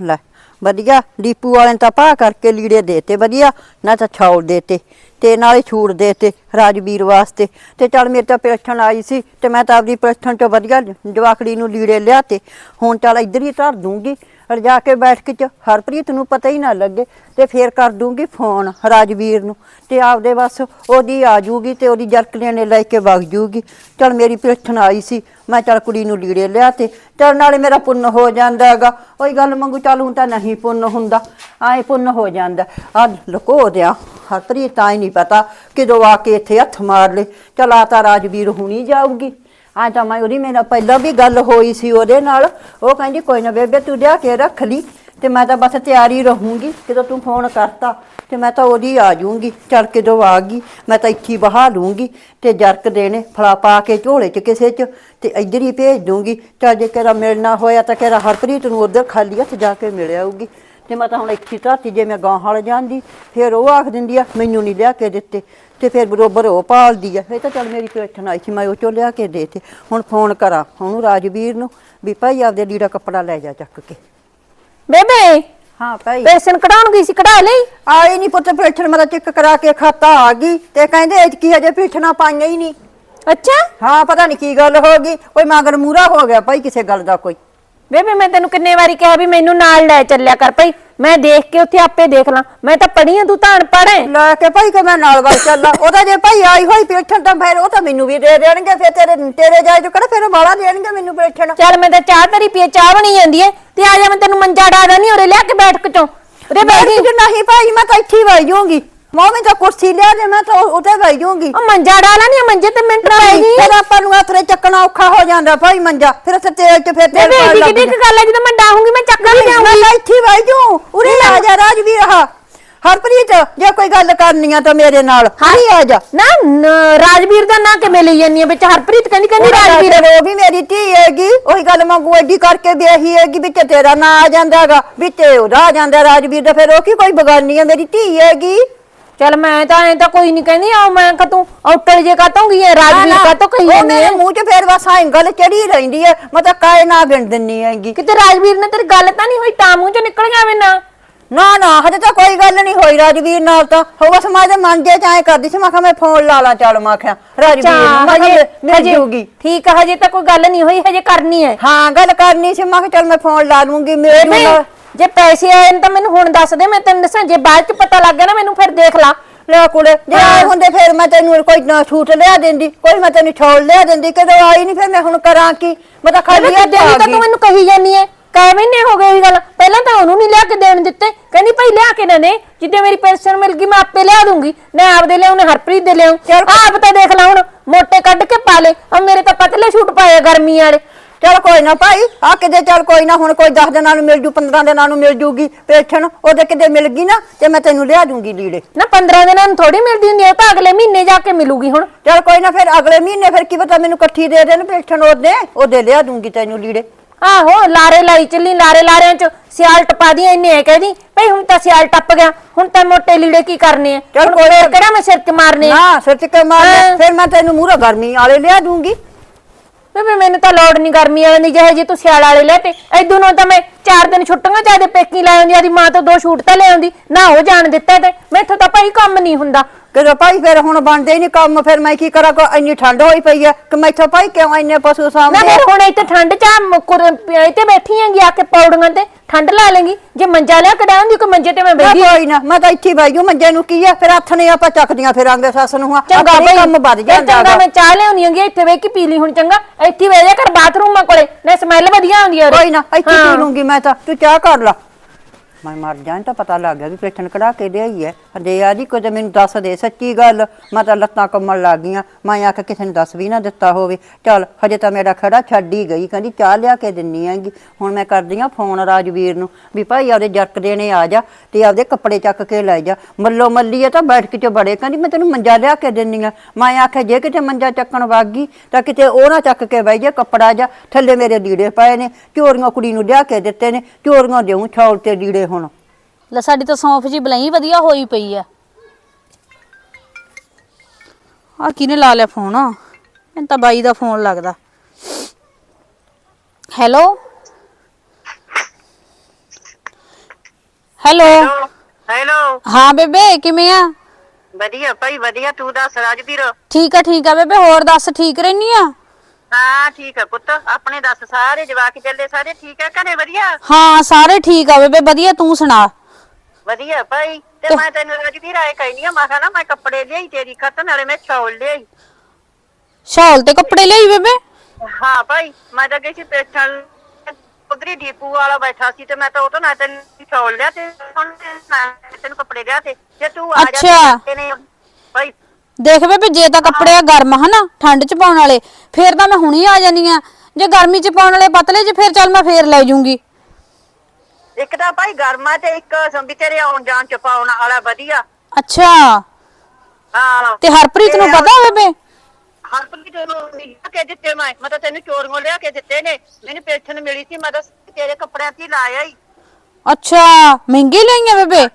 ਲੈ, ਵਧੀਆ, ਡੀਪੂ ਵਾਲੇ ਨੇ ਤਾਂ ਪਾ ਕਰਕੇ ਲੀੜੇ ਦੇਤੇ, ਵਧੀਆ, ਨਾ ਤਾਂ ਛੌਲ ਦੇਤੇ। ਤੇ ਨਾਲੇ ਛੂਟ ਦੇਤੇ ਰਾਜਵੀਰ ਵਾਸਤੇ। ਤੇ ਚੱਲ ਮੇਰੇ ਤਾਂ ਪੈਨਸ਼ਨ ਆਈ ਸੀ ਤੇ ਮੈਂ ਤਾਂ ਆਪਦੀ ਪੈਨਸ਼ਨ ਤੋਂ ਵਧੀਆ ਜਵਾਕੜੀ ਨੂੰ ਲੀੜੇ ਲਿਆ ਤੇ ਹੁਣ ਚੱਲ ਇੱਧਰ ਹੀ ਧਰ ਦੂੰਗੀ। ਰਜਾ ਕੇ ਬੈਠ ਕੇ ਚ ਹਰਪ੍ਰੀਤ ਨੂੰ ਪਤਾ ਹੀ ਨਾ ਲੱਗੇ ਤੇ ਫੇਰ ਕਰ ਦੂੰਗੀ ਫੋਨ ਰਾਜਵੀਰ ਨੂੰ। ਤੇ ਆਪਦੇ ਬਸ ਉਹਦੀ ਆ ਜੂਗੀ ਤੇ ਉਹਦੀ ਜਰਕਲੀਆਂ ਨੇ ਲੈ ਕੇ ਵਗ ਜੂਗੀ। ਚਲ ਮੇਰੀ ਪੈਨਸ਼ਨ ਆਈ ਸੀ, ਮੈਂ ਚਲ ਕੁੜੀ ਨੂੰ ਲੀੜੇ ਲਿਆ ਤੇ ਚਲ ਨਾਲੇ ਮੇਰਾ ਪੁੰਨ ਹੋ ਜਾਂਦਾ ਹੈਗਾ। ਉਹੀ ਗੱਲ ਮੰਗੂ ਚੱਲ ਹੁਣ ਤਾਂ ਨਹੀਂ ਪੁੰਨ ਹੁੰਦਾ। ਆਏ ਪੁੰਨ ਹੋ ਜਾਂਦਾ। ਆ ਲੁਕੋ ਦਿਆ। ਹਰਪ੍ਰੀਤ ਤਾਂ ਹੀ ਨਹੀਂ ਪਤਾ ਕਿਦੋਂ ਆ ਕੇ ਇੱਥੇ ਹੱਥ ਮਾਰ ਲੇ ਚਲ ਆ ਤਾਂ ਰਾਜਵੀਰ ਹੁਣੀ ਜਾਊਗੀ। ਆ ਤਾਂ ਮੈਂ ਉਹਦੀ ਮੇਰੇ ਨਾਲ ਪਹਿਲਾਂ ਵੀ ਗੱਲ ਹੋਈ ਸੀ ਉਹਦੇ ਨਾਲ। ਉਹ ਕਹਿੰਦੀ, ਕੋਈ ਨਾ ਬੇਬੇ, ਤੂੰ ਲਿਆ ਕੇ ਰੱਖ ਲਈ ਤੇ ਮੈਂ ਤਾਂ ਬਸ ਤਿਆਰੀ ਰਹੂੰਗੀ। ਜਦੋਂ ਤੂੰ ਫੋਨ ਕਰਤਾ ਤੇ ਮੈਂ ਤਾਂ ਉਹਦੀ ਆ ਜਾਊਂਗੀ। ਚੱਲ ਕਿਦੋਂ ਆ ਗਈ? ਮੈਂ ਤਾਂ ਇੱਥੇ ਹੀ ਬਹਾ ਲੂੰਗੀ ਤੇ ਜਰਕ ਦੇਣੇ, ਫਲਾ ਪਾ ਕੇ ਝੋਲੇ 'ਚ ਕਿਸੇ 'ਚ ਤੇ ਇੱਧਰ ਹੀ ਭੇਜ ਦੂੰਗੀ ਚੱਲ ਜੇ ਕਿਹੜਾ ਮਿਲਣਾ ਹੋਇਆ ਤਾਂ ਕਿਹੜਾ ਹਰਪ੍ਰੀਤ ਨੂੰ ਉਧਰ ਖਾਲੀ ਹੱਥ ਜਾ ਕੇ ਮਿਲ ਆਊਗੀ। ਤੇ ਮੈਂ ਤਾਂ ਹੁਣ ਇੱਥੇ ਧਰਤੀ ਜੇ ਮੈਂ ਗਾਂ ਹਲ ਜਾਂਦੀ ਫਿਰ ਉਹ ਆਖ ਦਿੰਦੀ ਆ ਮੈਨੂੰ ਨਹੀਂ ਲਿਆ ਕੇ ਦਿੱਤੇ। ਤੇ ਫਿਰ ਬਰੋਬਰ ਉਹ ਪਾਲਦੀ ਆ। ਇਹ ਤਾਂ ਚੱਲ ਮੇਰੀ ਪੈਠਣ ਆਈ ਸੀ ਮੈਂ ਉਹ ਚੋਂ ਲਿਆ ਕੇ ਦੇ ਤੇ ਹੁਣ ਫੋਨ ਕਰਾਂ ਉਹਨੂੰ ਰਾਜਵੀਰ ਨੂੰ ਵੀ ਭਾਈ ਆਪਦੇ ਲੀੜਾ ਕੱਪੜਾ ਲੈ ਜਾ ਚੱਕ ਕੇ। ਬੇਬੇ! ਹਾਂ ਭਾਈ। ਪੈਸਨ ਕਢਾਉਣ ਗਈ ਸੀ ਕਢਾ ਲਈ? ਆਈ ਨਹੀਂ ਪੁੱਤ ਪੈਠਣ ਮੇਰਾ ਚੈੱਕ ਕਰਾ ਕੇ ਖਾਤਾ ਆ ਗਈ ਤੇ ਕਹਿੰਦੇ ਇਹ 'ਚ ਕੀ ਹਜੇ ਪੈਠਣਾ ਪਾਈਆਂ ਹੀ ਨਹੀਂ। ਅੱਛਾ? ਹਾਂ ਪਤਾ ਨਹੀਂ ਕੀ ਗੱਲ ਹੋ ਗਈ ਕੋਈ ਮਗਰ ਮੂਰਾ ਹੋ ਗਿਆ ਭਾਈ ਕਿਸੇ ਗੱਲ ਦਾ ਕੋਈ। ਬੇਬੇ ਮੈਂ ਤੈਨੂੰ ਕਿੰਨੇ ਵਾਰੀ ਕਿਹਾ ਵੀ ਮੈਨੂੰ ਨਾਲ ਲੈ ਚੱਲਿਆ ਕਰ ਭਈ। ਮੈਂ ਦੇਖ ਕੇ ਉੱਥੇ ਆਪੇ ਦੇਖ ਲਾਂ। ਮੈਂ ਤਾਂ ਪੜ੍ਹੀ ਆ ਤੂੰ ਤਾਂ ਅਨਪੜ੍ਹ ਹੈ ਲੈ ਕੇ ਭਾਈ ਕਿ ਮੈਂ ਨਾਲ ਵੱਲ ਚੱਲਾਂ। ਉਹਦਾ ਜੇ ਭਾਈ ਆਈ ਹੋਈ ਪੈਠਣ ਤਾਂ ਫਿਰ ਉਹ ਤਾਂ ਮੈਨੂੰ ਵੀ ਦੇ ਦੇਣਗੇ। ਫਿਰ ਤੇਰੇ ਤੇਰੇ ਜਾਇ ਜੋ ਕਿਹੜਾ ਫਿਰ ਬਾਲਾ ਦੇਣਗੇ ਮੈਨੂੰ ਪੈਠਣ ਚੱਲ ਮੈਂ ਤਾਂ ਚਾਹ ਤਰੀ ਪੀਏ ਚਾਹ ਬਣੀ ਜਾਂਦੀ ਹੈ ਤੇ ਆ ਜਾ ਮੈਂ ਤੈਨੂੰ ਮੰਜਾ ਡਾਦਾ ਨਹੀਂ ਉਰੇ ਲਿਆ ਕੇ ਬੈਠ ਕੇ ਚੋਂ। ਉਰੇ ਬੈਠ ਨਹੀਂ ਭਾਈ ਮੈਂ ਤਾਂ ਇੱਥੇ ਹੀ ਬਹਿ ਜਾਊਂਗੀ। ਮੈਂ ਤਾਂ ਕੁਰਸੀ ਲਿਆ ਦੇ ਮੈਂ ਤਾਂ ਉੱਥੇ ਬਹਿ ਜਾਊਂਗੀ। ਉਹ ਮੰਜਾ ਡਾਲਾ ਨਹੀਂ ਮੰਜੇ ਤੇ ਮਿੰਟ ਪੈ ਗਈ ਫਿਰ ਆਪਾਂ ਨੂੰ ਆਥਰੇ ਚੱਕਣਾ ਔਖਾ ਹੋ ਜਾਂਦਾ ਭਾਈ ਮੰਜਾ। ਫਿਰ ਉੱਥੇ ਤੇਲ ਚ ਫਿਰ ਤੇਲ ਬੇਬੇ ਪਾਉਣ ਇਹਦੀ ਲੱਗ ਕਿਹੜੀ ਕੁ ਗੱਲ ਹੈ ਜਦੋਂ ਮੈਂ ਡਾਹੂੰਗੀ ਮੈਂ ਵੀ ਮੈਂ ਜਾਊਂਗੀ ਤਾਂ ਇੱਥੇ ਬਹਿ ਜਾਊਂ। ਉਰੇ ਆ ਜਾ ਰਾਜਵੀਰ ਹਾ ਹਰਪ੍ਰੀਤ ਜੇ ਕੋਈ ਗੱਲ ਕਰਨੀ ਆ ਤਾਂ ਮੇਰੇ ਨਾਲ। ਹਾਂ। ਆ ਜਾ। ਨਾ ਨ- ਰਾਜਵੀਰ ਦਾ ਨਾਂ ਕਿਵੇਂ ਲਈ ਜਾਂਦੀ ਹੈ ਵਿੱਚ? ਹਰਪ੍ਰੀਤ ਕਹਿੰਦੀ ਕਹਿੰਦੀ ਰਾਜਵੀਰ। ਰਾਜਵੀਰ ਉਹ ਵੀ ਮੇਰੀ ਧੀ ਹੈਗੀ। ਉਹੀ ਗੱਲ ਮੰਗੂ ਐਡੀ ਕਰਕੇ ਵਿਆਹੀ ਹੈਗੀ ਵਿੱਚ ਤੇਰਾ ਨਾਂ ਆ ਜਾਂਦਾਗਾ ਵਿੱਚ ਉਹਦਾ ਆ ਜਾਂਦਾ ਰਾਜਵੀਰ ਦਾ। ਫਿਰ ਉਹ ਕੀ ਕੋਈ ਬਗਾਨੀ ਹੈ ਮੇਰੀ ਧੀ ਹੈਗੀ। ਚੱਲ ਮੈਂ ਤਾਂ ਐ ਤਾਂ ਕੋਈ ਨਹੀਂ ਕਹਿੰਦੀ ਆ ਮੈਂ ਕਹ ਤੂੰ ਔਟਲ ਜੇ ਕਾਤੋਂ ਗਈ ਹੈ ਰਾਜਵੀਰ ਕਾਤੋਂ ਕਹੀ ਉਹ ਜਾਂਦੀ ਮੇਰੇ ਮੂੰਹ 'ਚ ਫੇਰ ਬਸ ਐਂ ਗੱਲ ਚੜੀ ਰਹਿੰਦੀ ਹੈ ਮੈਂ ਤਾਂ ਕਾਏ ਨਾ ਗਿਣ ਦਿੰਨੀ ਹੈਗੀ। ਕਿਤੇ ਰਾਜਵੀਰ ਨੇ ਤੇਰੀ ਗੱਲ ਤਾਂ ਨਹੀਂ ਹੋਈ ਤਾਂ ਮੂੰਹ ਚੋਂ ਨਿਕਲ ਜਾਵੇ ਨਾ ਨਾ ਨਾ ਹਜੇ ਤਾਂ ਕੋਈ ਗੱਲ ਨਹੀਂ ਹੋਈ ਰਾਜਵੀਰ ਨਾਲ ਤਾਂ। ਹੋ ਬਸ ਮੈਂ ਤੇ ਮਨ ਜੇ ਚ ਐਂ ਕਰਦੀ ਸੀ ਮੈਂ ਕਿਹਾ ਮੈਂ ਫੋਨ ਲਾ ਲਾਂ ਚੱਲ ਮੈਂ ਕਿਹਾ ਰਾਜਵੀਰ ਨੂੰ ਮੈਂ ਕਿਹਾ ਮਿਲ ਜੂਗੀ। ਠੀਕ ਆ ਹਜੇ ਤਾਂ ਕੋਈ ਗੱਲ ਨਹੀਂ ਹੋਈ ਹਜੇ ਕਰਨੀ ਹੈ ਹਾਂ ਗੱਲ ਕਰਨੀ ਸੀ ਮੈਂ ਕਿਹਾ ਚੱਲ ਮੈਂ ਫੋਨ ਲਾ ਲੂੰਗੀ ਮੇਰੇ ਨਾਲ ਜੇ ਪੈਸੇ ਆਏ ਨੇ ਤਾਂ ਮੈਨੂੰ ਹੁਣ ਦੱਸ ਦੇ ਮੈਂ ਤੈਨੂੰ ਦੱਸਾਂ ਜੇ ਬਾਅਦ ਚ ਪਤਾ ਲੱਗ ਗਿਆ ਨਾ ਮੈਨੂੰ ਫਿਰ ਦੇਖ ਲਾ। ਲੈ ਕੁੜੇ। ਜੇ ਆਏ ਹੁੰਦੇ ਫਿਰ ਮੈਂ ਤੈਨੂੰ ਕੋਈ ਨਾ ਛੂਟ ਲਿਆ ਦਿੰਦੀ ਕੋਈ ਮੈਂ ਤੈਨੂੰ ਛੋੜ ਲਿਆ ਦਿੰਦੀ ਕਦੋਂ ਆਈ ਨਹੀਂ ਫਿਰ ਮੈਂ ਹੁਣ ਕਰਾਂ ਕੀ? ਮੈਂ ਤਾਂ ਖਾਲੀ ਹੱਥ ਤਾਂ ਆ ਤੂੰ ਗਈ। ਮੈਨੂੰ ਕਹੀ ਜਾਨੀ ਐ ਕਈ ਮਹੀਨੇ ਹੋ ਗਏ ਇਹ ਗੱਲ। ਪਹਿਲਾਂ ਤਾਂ ਉਹਨੂੰ ਨਹੀਂ ਲਿਆ ਕੇ ਦੇਣ ਦਿੱਤੇ। ਕਹਿੰਦੀ ਭਾਈ ਲਿਆ ਕੇ ਨਾ ਦੇ ਜਿੱਦੇ ਮੇਰੀ ਪੈਨਸ਼ਨ ਮਿਲ ਗਈ ਮੈਂ ਆਪੇ ਲਿਆ ਦੂੰਗੀ। ਮੈਂ ਆਪਦੇ ਲਿਆਉਣੇ ਹਰਪ੍ਰੀਤ ਦੇ ਲਿਆਉਂ। ਆਪ ਤਾਂ ਦੇਖ ਲੈ ਹੁਣ ਮੋਟੇ ਕੱਢ ਕੇ ਪਾ ਲੈ। ਆ ਮੇਰੇ ਤਾਂ ਪਤਲੇ ਛੂਟ ਪਾਏ ਗਰਮੀ ਵਾਲੇ। ਚਲ ਕੋਈ ਨਾ ਭਾਈ ਆ ਕਿਤੇ ਚਲ ਕੋਈ ਨਾ ਹੁਣ ਕੋਈ 10 ਦਿਨਾਂ ਨੂੰ ਮਿਲ ਜੂ 15 ਦਿਨਾਂ ਨੂੰ ਮਿਲ ਜੂਗੀ ਪੇਛਣ ਉਹਦੇ ਕਿਤੇ ਮਿਲ ਗਈ ਨਾ ਤੇ ਮੈਂ ਤੈਨੂੰ ਲਿਆ ਦੂੰਗੀ ਲੀੜੇ। ਨਾ 15 ਦਿਨਾਂ ਨੂੰ ਥੋੜੀ ਮਿਲਦੀ ਹੁੰਦੀ ਉਹ ਤਾਂ ਅਗਲੇ ਮਹੀਨੇ ਜਾ ਕੇ ਮਿਲੂਗੀ ਹੁਣ। ਚਲ ਕੋਈ ਨਾ ਫਿਰ ਅਗਲੇ ਮਹੀਨੇ ਫਿਰ ਕੀ ਪਤਾ ਮੈਨੂੰ ਇਕੱਠੀ ਦੇ ਦੇਣ ਪੇਛਣ ਉਹਦੇ ਉਹਦੇ ਲਿਆ ਦੂੰਗੀ ਤੈਨੂੰ ਲੀੜੇ। ਆਹੋ ਲਾਰੇ ਲਾਈ ਚੱਲੀ ਲਾਰੇ ਲਾਰਿਆਂ ਚ ਸਿਆਲ ਟਪਾ ਦੀ ਇੰਨੇ ਐ ਕਹਿੰਦੀ ਭਈ ਹੁਣ ਤਾਂ ਸਿਆਲ ਟੱਪ ਗਿਆ ਹੁਣ ਤਾਂ ਮੋਟੇ ਲੀੜੇ ਕੀ ਕਰਨੇ ਆ? ਚੱਲ ਹੁਣ ਕੋਈ ਕਿਹੜਾ ਮੈਂ ਸਿਰ ਤੇ ਮਾਰਨੇ ਆ? ਨਾ ਸਿਰ ਤੇ ਮਾਰ। ਹਾਂ। ਫਿਰ ਮੈਂ ਤੈਨੂੰ ਮੂਹਰੇ ਗਰਮੀ ਵਾਲੇ ਲਿਆ ਦੂੰਗੀ। ਬੇਬੇ ਮੈਨੂੰ ਤਾਂ ਲੋੜ ਨਹੀਂ ਗਰਮੀ ਵਾਲੇ ਦੀ ਜਿਹੇ ਜੀ ਤੂੰ ਸਿਆਲ ਵਾਲੇ ਲੈ ਤੇ। ਐਦੋਂ ਨੂੰ ਤਾਂ ਮੈਂ ਚਾਰ ਦਿਨ ਛੁੱਟੀਆਂ ਚਾਹਦੇ ਪੇਕੀ ਲੈ ਆਉਂਦੀ ਆਦੀ ਮਾਂ ਤੋਂ ਦੋ ਛੂਟ ਤਾਂ ਲੈ ਆਉਂਦੀ ਨਾ ਉਹ ਜਾਣ ਦਿੱਤਾ ਤੇ। ਮੈਥੋਂ ਤਾਂ ਭਾਈ ਕੰਮ ਨਹੀਂ ਹੁੰਦਾ। ਕਿਦੋਂ ਭਾਈ ਫਿਰ ਹੁਣ ਬਣਦੇ ਨਹੀਂ ਕੰਮ ਫਿਰ ਮੈਂ ਕੀ ਕਰਾਂ ਕੋ ਇੰਨੀ ਠੰਡ ਹੋਈ ਪਈ ਹੈ ਕਿ ਮੈਥੋਂ ਭਾਈ ਕਿਉਂ ਇੰਨੇ ਪਸ਼ੂ ਨਾ ਸਾਹਮਣੇ ਫਿਰ ਹੁਣ ਇੱਥੇ ਠੰਡ ਚ ਆ ਮੁੱਕਰ ਇੱਥੇ ਬੈਠੀ ਆਂਗੀ ਆ ਕੇ ਪੌੜੀਆਂ ਤੇ। ਠੰਡ ਲਾ ਲੇਂਗੀ। ਜੇ ਮੰਜਾ ਲਿਆ ਕਢਾ ਹੁੰਦੀ ਕੋਈ ਮੰਜੇ ਤੇ ਮੈਂ ਨਾ ਬੈਠੀ ਕੋਈ ਨਾ ਮੈਂ ਤਾਂ ਇੱਥੇ ਬਾਈ ਮੰਜੇ ਨੂੰ ਕੀ ਆ? ਫਿਰ ਹੱਥ ਨੇ ਆਪਾਂ ਚੱਕਦੀਆਂ ਫਿਰਾਂਗੇ ਸੱਸ ਨੂੰ ਆ। ਚੰਗਾ ਆਪਣੇ ਬਈ ਕੰਮ ਵੱਧ ਜਾਂਦਾ ਚੰਗਾ ਗਾ। ਮੈਂ ਚਾਹ ਲਿਆਉਣੀ ਆਂਗੀ ਇੱਥੇ ਵੇਖ ਕੇ ਪੀ ਲਈ ਹੁਣ ਚੰਗਾ। ਇੱਥੇ ਵੇ ਜਾ ਕਰ ਬਾਥਰੂਮਾਂ ਕੋਲੇ ਨਾ ਸਮੈਲ ਵਧੀਆ ਆਉਂਦੀ ਆ ਉਰੇ। ਕੋਈ ਨਾ ਇੱਥੇ ਹਾਂ। ਪੀ ਲੂੰਗੀ ਮੈਂ ਤਾਂ। ਤੂੰ ਚਾਹ ਕਰ ਲਾ। ਮੈਂ ਮਰ ਜਾਣ ਤਾਂ ਪਤਾ ਲੱਗ ਗਿਆ ਵੀ ਪੇਟਣ ਕਢਾ ਕੇ ਲਿਆਈ ਹੈ। ਦੇ ਆ ਜੀ ਕੁਝ ਮੈਨੂੰ ਦੱਸ ਦੇ, ਸੱਚੀ ਗੱਲ। ਮੈਂ ਤਾਂ ਲੱਤਾਂ ਕੰਮਣ ਲੱਗ ਗਈਆਂ। ਮੈਂ ਆ ਕਿਸੇ ਨੂੰ ਦੱਸ ਵੀ ਨਾ ਦਿੱਤਾ ਹੋਵੇ। ਚੱਲ, ਹਜੇ ਤਾਂ ਮੇਰਾ ਖੜਾ ਛੱਡ ਹੀ ਗਈ, ਕਹਿੰਦੀ ਚਾਹ ਲਿਆ ਕੇ ਦਿੰਨੀ ਆਂਗੀ ਹੁਣ ਮੈਂ ਕਰਦੀ ਆ ਫੋਨ ਰਾਜਵੀਰ ਨੂੰ ਵੀ ਭਾਈ ਆਪਦੇ ਜਰਕ ਦੇਣੇ ਆ ਜਾ ਤੇ ਆਪਦੇ ਕੱਪੜੇ ਚੱਕ ਕੇ ਲੈ ਜਾ। ਮੱਲੋ ਮੱਲੀ ਆ ਤਾਂ ਬੈਠ ਕੇ ਚ ਬੜੇ, ਕਹਿੰਦੀ ਮੈਂ ਤੈਨੂੰ ਮੰਜਾ ਲਿਆ ਕੇ ਦਿੰਨੀ ਆ। ਮੈਂ ਆਖਿਆ ਜੇ ਕਿਤੇ ਮੰਜਾ ਚੱਕਣ ਵਗ ਗਈ, ਤਾਂ ਕਿਤੇ ਉਹ ਨਾ ਚੱਕ ਕੇ ਬਹਿ ਜਾ, ਕੱਪੜਾ ਜਾ। ਥੱਲੇ ਮੇਰੇ ਲੀੜੇ ਪਏ ਨੇ, ਚੋਰੀਆਂ ਕੁੜੀ ਨੂੰ ਲਿਆ ਕੇ ਦਿੱਤੇ ਨੇ, ਚੋਰੀਆਂ ਦੇਉਂ ਛੌਲ ਤੇ ਲੀੜੇ ਹੁਣ। ਲੈ ਸਾਡੀ ਤਾਂ ਸੌਂਫ ਜੀ ਬਲਾਈ ਵਧੀਆ ਹੋਈ ਪਈ ਆ। ਆ ਕਿਹਨੇ ਲਾ ਲਿਆ ਫੋਨ? ਮੈਨੂੰ ਤਾਂ ਬਾਈ ਦਾ ਫੋਨ ਲੱਗਦਾ। ਹੈਲੋ? ਹੈਲੋ? ਹੈਲੋ? ਹਾਂ ਬੇਬੇ ਕਿਵੇਂ ਆ? ਵਧੀਆ ਭਾਈ ਵਧੀਆ। ਤੂੰ ਦੱਸ ਰਾਜਵੀਰ? ਠੀਕ ਆ ਠੀਕ ਆ ਬੇਬੇ ਹੋਰ ਦੱਸ ਠੀਕ ਰਹਿਨੀ ਆ? ਹਾਂ ਠੀਕ ਹੈ ਪੁੱਤ। ਆਪਣੇ ਦੱਸ ਸਾਰੇ ਜਵਾਕ ਚੱਲੇ ਸਾਰੇ ਠੀਕ ਹੈ ਘਰੇ ਵਧੀਆ? ਹਾਂ ਸਾਰੇ ਠੀਕ ਆ ਬੇਬੇ ਵਧੀਆ ਤੂੰ ਸੁਣਾ? ਵਧੀਆ ਭਾਈ ਤੇ ਮੈਂ ਤੈਨੂੰ ਰਾਜਵੀਰ ਆਏ ਕਹਿਨੀ ਆ ਮੈਂ ਕਿਹਾ ਨਾ ਮੈਂ ਕੱਪੜੇ ਲਿਆਈ ਤੇਰੀ ਖਤ ਨਾਲੇ ਮੈਂ ਚੌਲ ਲਿਆਈ। ਸ਼ਾਲ ਤੇ ਕੱਪੜੇ ਲਈ ਬੇਬੇ? ਹਾਂ ਭਾਈ ਮੈਂ ਤਾਂ ਗਈ ਸੀ ਪੇਛਣ ਉਧਰੀ ਡੀਪੂ ਵਾਲਾ ਬੈਠਾ ਸੀ ਤੇ ਮੈਂ ਤਾਂ ਉਹ ਤੋਂ ਨਾ ਤੈਨੂੰ ਚੌਲ ਲਿਆ ਤੇ ਹੁਣ ਮੈਂ ਤੈਨੂੰ ਕੱਪੜੇ ਲਿਆ ਤੇ। ਜੇ ਤੂੰ ਆ ਜਾ ਅੱਛਾ। ਤੇ ਨੇ ਭਾਈ ਦੇਖ ਬੇਬੇ ਜੇ ਤਾਂ ਕੱਪੜੇ ਆ ਗਰਮ ਹਨਾ? ਠੰਡ ਚ ਪਾਉਣ ਵਾਲੇ। ਫੇਰ ਤਾਂ ਮੈਂ ਹੁਣੀ ਆ ਜਾਨੀ ਆ। ਜੇ ਗਰਮੀ ਚ ਪਾਉਣ ਵਾਲੇ ਪਤਲੇ ਚ ਫੇਰ ਚੱਲ ਮੈਂ ਫੇਰ ਲੈ ਜੂੰਗੀ। ਇੱਕ ਤਾਂ ਭਾਈ ਗਰਮਾ ਤੇ ਇੱਕ ਸੰਭੀ ਤੇਰੇ ਆਉਣ ਜਾਣ ਚ ਪਾਉਣ ਵਾਲਾ ਵਧੀਆ। ਅੱਛਾ। ਹਾਂ। ਤੇ ਹਰਪ੍ਰੀਤ ਨੂੰ ਪਤਾ ਬੇਬੇ? ਹਰਪ੍ਰੀਤ ਨੂੰ ਲਿਆ ਕੇ ਦਿੱਤੇ ਮੈਂ। ਮੈਂ ਤਾਂ ਤੈਨੂੰ ਚੋਰੀਆਂ ਲਿਆ ਕੇ ਦਿੱਤੇ ਨੇ। ਮੈਨੂੰ ਪੈਨਸ਼ਨ ਮਿਲੀ ਸੀ ਮੈਂ ਤਾਂ ਤੇਰੇ ਕੱਪੜਿਆਂ ਤੇ ਹੀ ਲਾਇਆ ਹੀ। ਅੱਛਾ ਮਹਿੰਗੇ ਲਈਆਂ ਬੇਬੇ?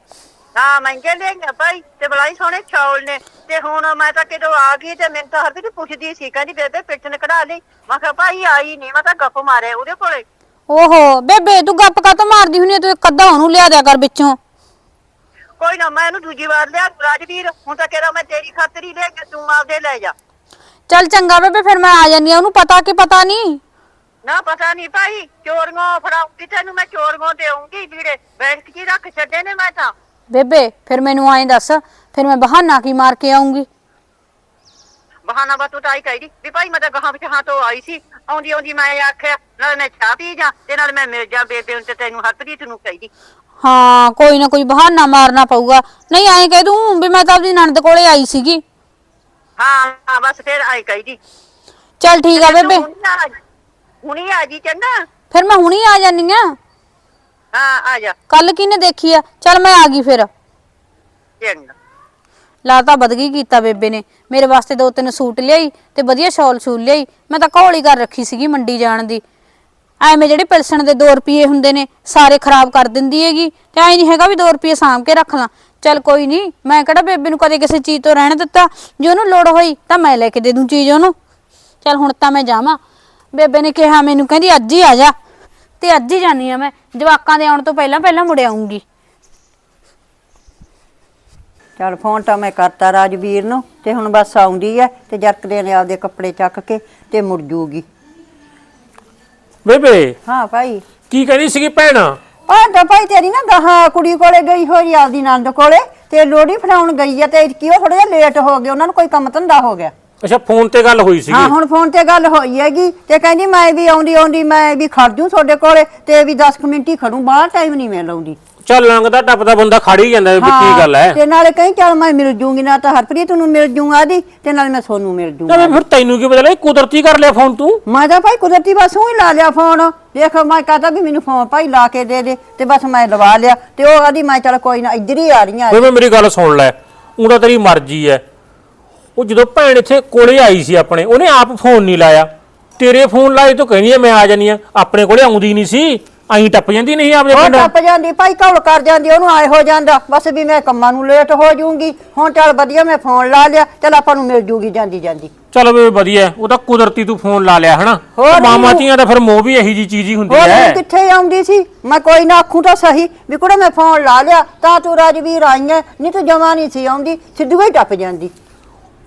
ਹਾਂ ਮਹਿੰਗੇ ਲਿਆਈਆਂ ਭਾਈ ਤੇ ਬਲਾਈ ਸੋਹਣੇ ਚੌਲ ਨੇ। ਤੇ ਹੁਣ ਮੈਂ ਤਾਂ ਕਿਦੋਂ ਆ ਗਈ ਤੇ ਮੈਨੂੰ ਤਾਂ ਹਰਪ੍ਰੀਤ ਪੁੱਛਦੀ ਸੀ ਕਹਿੰਦੀ ਬੇਬੇ ਪੈਨਸ਼ਨ ਕਢਾ ਲਈ। ਮੈਂ ਕਿਹਾ ਭਾਈ ਆਈ ਨਹੀਂ ਮੈਂ ਤਾਂ ਗੱਪ ਮਾਰਿਆ ਉਹਦੇ ਕੋਲੇ। ਓਹੋ ਬੇਬੇ ਤੂੰ ਗੱਪ ਕਾਤੋਂ ਮਾਰਦੀ ਹੁੰਨੀ ਆਂ? ਤੂੰ ਇੱਕ ਅੱਧਾ ਉਹਨੂੰ ਲਿਆ ਦਿਆ ਕਰ ਵਿੱਚੋਂ। ਕੋਈ ਨਾ ਮੈਂ ਇਹਨੂੰ ਦੂਜੀ ਵਾਰ ਲਿਆ ਰਾਜਵੀਰ ਹੁਣ ਤਾਂ ਕਿਹੜਾ ਮੈਂ ਤੇਰੀ ਖਾਤਰ ਹੀ ਲੈ ਕੇ ਤੂੰ ਆਪਦੇ ਲੈ ਜਾ। ਚੱਲ ਚੰਗਾ ਬੇਬੇ ਫਿਰ ਮੈਂ ਆ ਜਾਨੀ ਆ। ਉਹਨੂੰ ਪਤਾ ਕਿ ਪਤਾ ਨਹੀਂ? ਨਾ ਪਤਾ ਨਹੀਂ ਭਾਈ ਚੋਰੀਆਂ ਫੜਾਉਂਗੀ ਤੈਨੂੰ ਮੈਂ ਚੋਰੀਆਂ ਦੇਉਂਗੀ ਜਿਹੜੇ ਬੈਠ ਕੇ ਰੱਖ ਛੱਡੇ ਨੇ ਮੈਂ ਤਾਂ। ਬੇਬੇ ਫਿਰ ਮੈਨੂੰ ਐਂ ਦੱਸ ਫਿਰ ਮੈਂ ਬਹਾਨਾ ਕੀ ਮਾਰ ਕੇ ਆਉਂਗੀ ਬਹਾਨਾ ਬਤੂ ਤਾਂ ਆਈ ਕਹੀਦੀ ਵੀ ਭਾਈ ਮੈਂ ਤਾਂ ਗਾਹਾਂ ਵਿੱਚ ਹਾਂ ਤੋਂ ਆਈ ਸੀ। ਆਉਂਦੀ ਆਉਂਦੀ ਮੈਂ ਆਖਿਆ ਨਾਲ ਮੈਂ ਚਾਹ ਪੀ ਜਾ ਤੇ ਨਾਲ ਮੈਂ ਮਿਲ ਜਾ ਬੇਬੇ ਨੂੰ ਤੇ ਤੈਨੂੰ ਹਰਪ੍ਰੀਤ ਨੂੰ ਕਹੀਦੀ ਹਾਂ ਕੋਈ ਨਾ ਕੋਈ ਬਹਾਨਾ ਮਾਰਨਾ ਪਊਗਾ। ਨਹੀਂ ਐਂ ਕਹਿ ਦੂੰ ਵੀ ਮੈਂ ਤਾਂ ਆਪਣੀ ਨਣਦ ਕੋਲੇ ਆਈ ਸੀਗੀ। ਹਾਂ ਹਾਂ ਬਸ ਫਿਰ ਆਈ ਕਹੀਦੀ ਚੱਲ ਠੀਕ ਆ ਬੇਬੇ। ਹੁਣੀ ਆ ਜੀ ਚੰਗਾ। ਫਿਰ ਮੈਂ ਹੁਣੀ ਆ ਜਾਨੀ ਆ। ਹਾਂ ਆ ਜਾ। ਕੱਲ ਕਿਨੇ ਦੇਖੀ ਆ? ਚੱਲ ਮੈਂ ਆ ਗਈ ਫਿਰ। ਚੰਗਾ। ਲਾ ਤਾਂ ਬਦਗੀ ਕੀਤਾ ਬੇਬੇ ਨੇ। ਮੇਰੇ ਵਾਸਤੇ ਦੋ ਤਿੰਨ ਸੂਟ ਲਿਆਈ ਤੇ ਵਧੀਆ ਸ਼ਾਲ ਸ਼ੂਲ ਲਿਆਈ। ਮੈਂ ਤਾਂ ਘੋਲੀ ਕਰ ਰੱਖੀ ਸੀਗੀ ਮੰਡੀ ਜਾਣ ਦੀ। ਐਵੇਂ ਜਿਹੜੇ ਪਿਲਸਣ ਦੇ 2 ਰੁਪਏ ਹੁੰਦੇ ਨੇ ਸਾਰੇ ਖਰਾਬ ਕਰ ਦਿੰਦੀ ਹੈਗੀ। ਤੇ ਐ ਨਹੀਂ ਹੈਗਾ ਵੀ 2 ਰੁਪਏ ਸਾਂਭ ਕੇ ਰੱਖ ਲਾਂ। ਚੱਲ ਕੋਈ ਨਹੀਂ ਮੈਂ ਕਿਹੜਾ ਬੇਬੇ ਨੂੰ ਕਦੇ ਕਿਸੇ ਚੀਜ਼ ਤੋਂ ਰਹਿਣ ਦਿੱਤਾ? ਜੇ ਉਹਨੂੰ ਲੋੜ ਹੋਈ ਤਾਂ ਮੈਂ ਲੈ ਕੇ ਦੇ ਦੂੰ ਚੀਜ਼ ਉਹਨੂੰ। ਚੱਲ ਹੁਣ ਤਾਂ ਮੈਂ ਜਾਵਾਂ। ਬੇਬੇ ਨੇ ਕਿਹਾ ਮੈਨੂੰ ਕਹਿੰਦੀ ਅੱਜ ਹੀ ਆ ਜਾ। ਤੇ ਅੱਜ ਹੀ ਜਾਨੀ ਆ ਮੈਂ। ਜਵਾਕਾਂ ਦੇ ਆਉਣ ਤੋਂ ਪਹਿਲਾਂ ਪਹਿਲਾਂ ਮੁੜ ਆਉਂਗੀ ਚਲ ਫੋਨ ਤਾਂ ਮੈਂ ਕਰਤਾ ਰਾਜਵੀਰ ਨੂੰ ਤੇ ਹੁਣ ਬਸ ਆਉਂਦੀ ਐ ਤੇ ਜਰਕਦੇ ਨੇ ਆਪਦੇ ਕੱਪੜੇ ਚੱਕ ਕੇ ਤੇ ਮੁੜ ਜੂਗੀ। ਬੇਬੇ ਹਾਂ ਭਾਈ। ਕੀ ਕਹਿੰਦੀ ਸੀਗੀ ਭੈਣ? ਉਹ ਤਾਂ ਭਾਈ ਤੇਰੀ ਨਾ ਗਾਹਾਂ ਕੁੜੀ ਕੋਲੇ ਗਈ ਹੋਈ ਆਪਦੀ ਨੰਦ ਕੋਲੇ ਤੇ ਲੋੜੀ ਫੜਾਉਣ ਗਈ ਆ ਤੇ ਕੀ ਉਹ ਥੋੜਾ ਜਿਹਾ ਲੇਟ ਹੋ ਗਏ ਉਹਨਾਂ ਨੂੰ ਕੋਈ ਕੰਮ ਧੰਦਾ ਹੋ ਗਿਆ। ਅੱਛਾ ਫੋਨ ਤੇ ਗੱਲ ਹੋਈ ਹਾਂ ਸੀਗੀ ਹੁਣ ਫੋਨ ਤੇ ਗੱਲ ਹੋਈ ਹੈਗੀ ਤੇ ਕਹਿੰਦੀ ਮੈਂ ਵੀ ਆਉਂਦੀ ਆਉਂਦੀ ਮੈਂ ਵੀ ਖੜ ਜੂ ਤੁਹਾਡੇ ਕੋਲੇ ਤੇ ਵੀ 10 ਕੁ ਮਿੰਟ ਹੀ ਖੜੂ ਬਾਹਰ ਟਾਈਮ ਨਹੀਂ ਮੈਂ ਲਾਉਂਦੀ। ਚੱਲ ਲੰਘਦਾ ਟੱਪਦਾ ਬੰਦਾ ਖੜ ਹੀ ਜਾਂਦਾ ਵੀ ਕੀ ਗੱਲ ਹੈ। ਤੇ ਨਾਲੇ ਕਹੀਂ ਚੱਲ ਮੈਂ ਮਿਲ ਜੂੰਗੀ ਨਾ ਤਾਂ ਹਰਪ੍ਰੀਤ ਨੂੰ ਮਿਲ ਜੂੰਗਾ ਦੀ ਤੇ ਨਾਲ ਮੈਂ ਸੋਨੂੰ ਮਿਲ ਜੂੰਗਾ ਚੱਲ ਫਿਰ ਤੈਨੂੰ ਕੀ ਪਤਾ ਕੁਦਰਤੀ ਕਰ ਲਿਆ ਫੋਨ ਤੂੰ? ਮੈਂ ਤਾਂ ਭਾਈ ਕੁਦਰਤੀ ਬਸ ਹੀ ਲਾ ਲਿਆ ਫੋਨ। ਦੇਖ ਮੈਂ ਕਹਤਾ ਵੀ ਮੈਨੂੰ ਫੋਨ ਭਾਈ ਲਾ ਕੇ ਦੇ ਦੇ ਤੇ ਬਸ ਮੈਂ ਲਵਾ ਲਿਆ ਤੇ ਉਹ ਆਦੀ ਮੈਂ ਚੱਲ ਕੋਈ ਨਾ ਇੱਧਰ ਹੀ ਆ ਰਹੀਆਂ। ਬੇਬੇ ਮੇਰੀ ਗੱਲ ਸੁਣ ਲੈ ਉਹਦਾ ਤੇਰੀ ਮਰਜ਼ੀ ਹੈ। ਉਹ ਜਦੋਂ ਭੈਣ ਇੱਥੇ ਕੋਲੇ ਆਈ ਸੀ ਆਪਣੇ ਉਹਨੇ ਆਪ ਫੋਨ ਨਹੀਂ ਲਾਇਆ। ਤੇਰੇ ਫੋਨ ਲਾਏ ਤੂੰ ਕਹਿੰਦੀ ਆ ਮੈਂ ਆ ਜਾਨੀ ਆ। ਆਪਣੇ ਕੋਲੇ ਆਉਂਦੀ ਨਹੀਂ ਸੀ। ਆਈ ਟੱਪ ਜਾਂਦੀ ਨਹੀਂ ਆਪਦੇ ਉਹ ਪਿੰਡ। ਟੱਪ ਜਾਂਦੀ ਭਾਈ ਕੌਲ ਕਰ ਜਾਂਦੀ ਉਹਨੂੰ ਆਏ ਹੋ ਜਾਂਦਾ। ਬਸ ਵੀ ਮੈਂ ਕੰਮਾਂ ਨੂੰ ਲੇਟ ਹੋ ਜੂੰਗੀ ਹੁਣ ਚੱਲ ਵਧੀਆ ਮੈਂ ਫੋਨ ਲਾ ਲਿਆ। ਚੱਲ ਆਪਾਂ ਨੂੰ ਮਿਲ ਜੂਗੀ ਜਾਂਦੀ ਜਾਂਦੀ। ਚਲੋ ਬੇਬੇ ਵਧੀਆ ਉਹ ਤਾਂ ਕੁਦਰਤੀ ਤੂੰ ਫੋਨ ਲਾ ਲਿਆ ਹਨਾ? ਹੋਰ ਮਾਮਾ ਧੀਆਂ ਦਾ ਫਿਰ ਮੋਹ ਵੀ ਇਹੀ ਜੀ ਚੀਜ਼ ਹੀ ਹੁੰਦੀ ਹੋਰ ਹੈ। ਮੈਨੂੰ ਕਿੱਥੇ ਆਉਂਦੀ ਸੀ? ਮੈਂ ਕੋਈ ਨਾ ਆਖੂ ਤਾਂ ਸਹੀ ਵੀ ਕੁੜੇ ਮੈਂ ਫੋਨ ਲਾ ਲਿਆ। ਤਾਂ ਤੂੰ ਰਾਜਵੀਰ ਆਈ ਐ। ਨਹੀਂ ਤੂੰ ਜਮਾ ਨਹੀਂ ਸੀ ਆਉਂਦੀ। ਸਿੱਧੂ ਹੀ ਟੱਪ ਜਾਂਦੀ।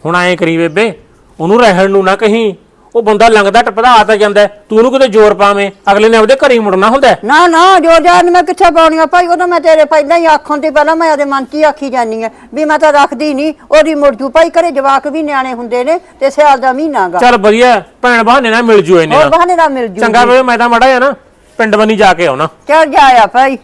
ਹੁਣ ਐਂ ਕਰੀ ਬੇਬੇ ਉਹਨੂੰ ਰਹਿਣ ਨੂੰ ਨਾ ਕਹੀਂ। ਉਹ ਬੰਦਾ ਲੰਘਦਾ ਟੱਪਦਾ ਆ ਤਾਂ ਜਾਂਦਾ ਹੈ। ਤੂੰ ਉਹਨੂੰ ਕਿਤੇ ਜ਼ੋਰ ਪਾਵੇਂ? ਅਗਲੇ ਨੇ ਆਪਦੇ ਘਰ ਹੀ ਮੁੜਨਾ ਹੁੰਦਾ ਹੈ। ਨਾ ਨਾ ਜੋ ਜਾਨ ਮੈਂ ਕਿੱਥੇ ਪਾਉਣੀਆਂ? ਭਾਈ ਉਹ ਤਾਂ ਮੈਂ ਤੇਰੇ ਪਹਿਲਾਂ ਹੀ ਆਖਣ ਤੇ ਪਹਿਲਾਂ ਮੈਂ ਉਹਦੇ ਮਨ 'ਚ ਹੀ ਆਖੀ ਜਾਨੀ ਆ ਵੀ ਮੈਂ ਤਾਂ ਰੱਖਦੀ ਨਹੀਂ ਉਹਦੀ ਮੁਰਜੂ ਭਾਈ ਘਰੇ ਜਵਾਕ ਵੀ ਨਿਆਣੇ ਹੁੰਦੇ ਨੇ ਤੇ ਸਿਆਲ ਦਾ ਮਹੀਨਾ ਗਾ। ਚੱਲ ਵਧੀਆ ਭੈਣ ਬਹਾਨੇ ਨਾਲ ਮਿਲ ਜੂ ਇਹਨੇ ਹੋਰ ਨਾਲ। ਬਹਾਨੇ ਨਾਲ ਮਿਲ ਜੂ ਚੰਗਾ ਬੇਬੇ ਮੈਂ ਤਾਂ ਮੜਾ ਆ ਨਾ ਪਿੰਡ ਬੰਨੀ ਜਾ ਕੇ ਆਉਣਾ। ਚੱਲ ਜਾਇਆ ਭਾਈ।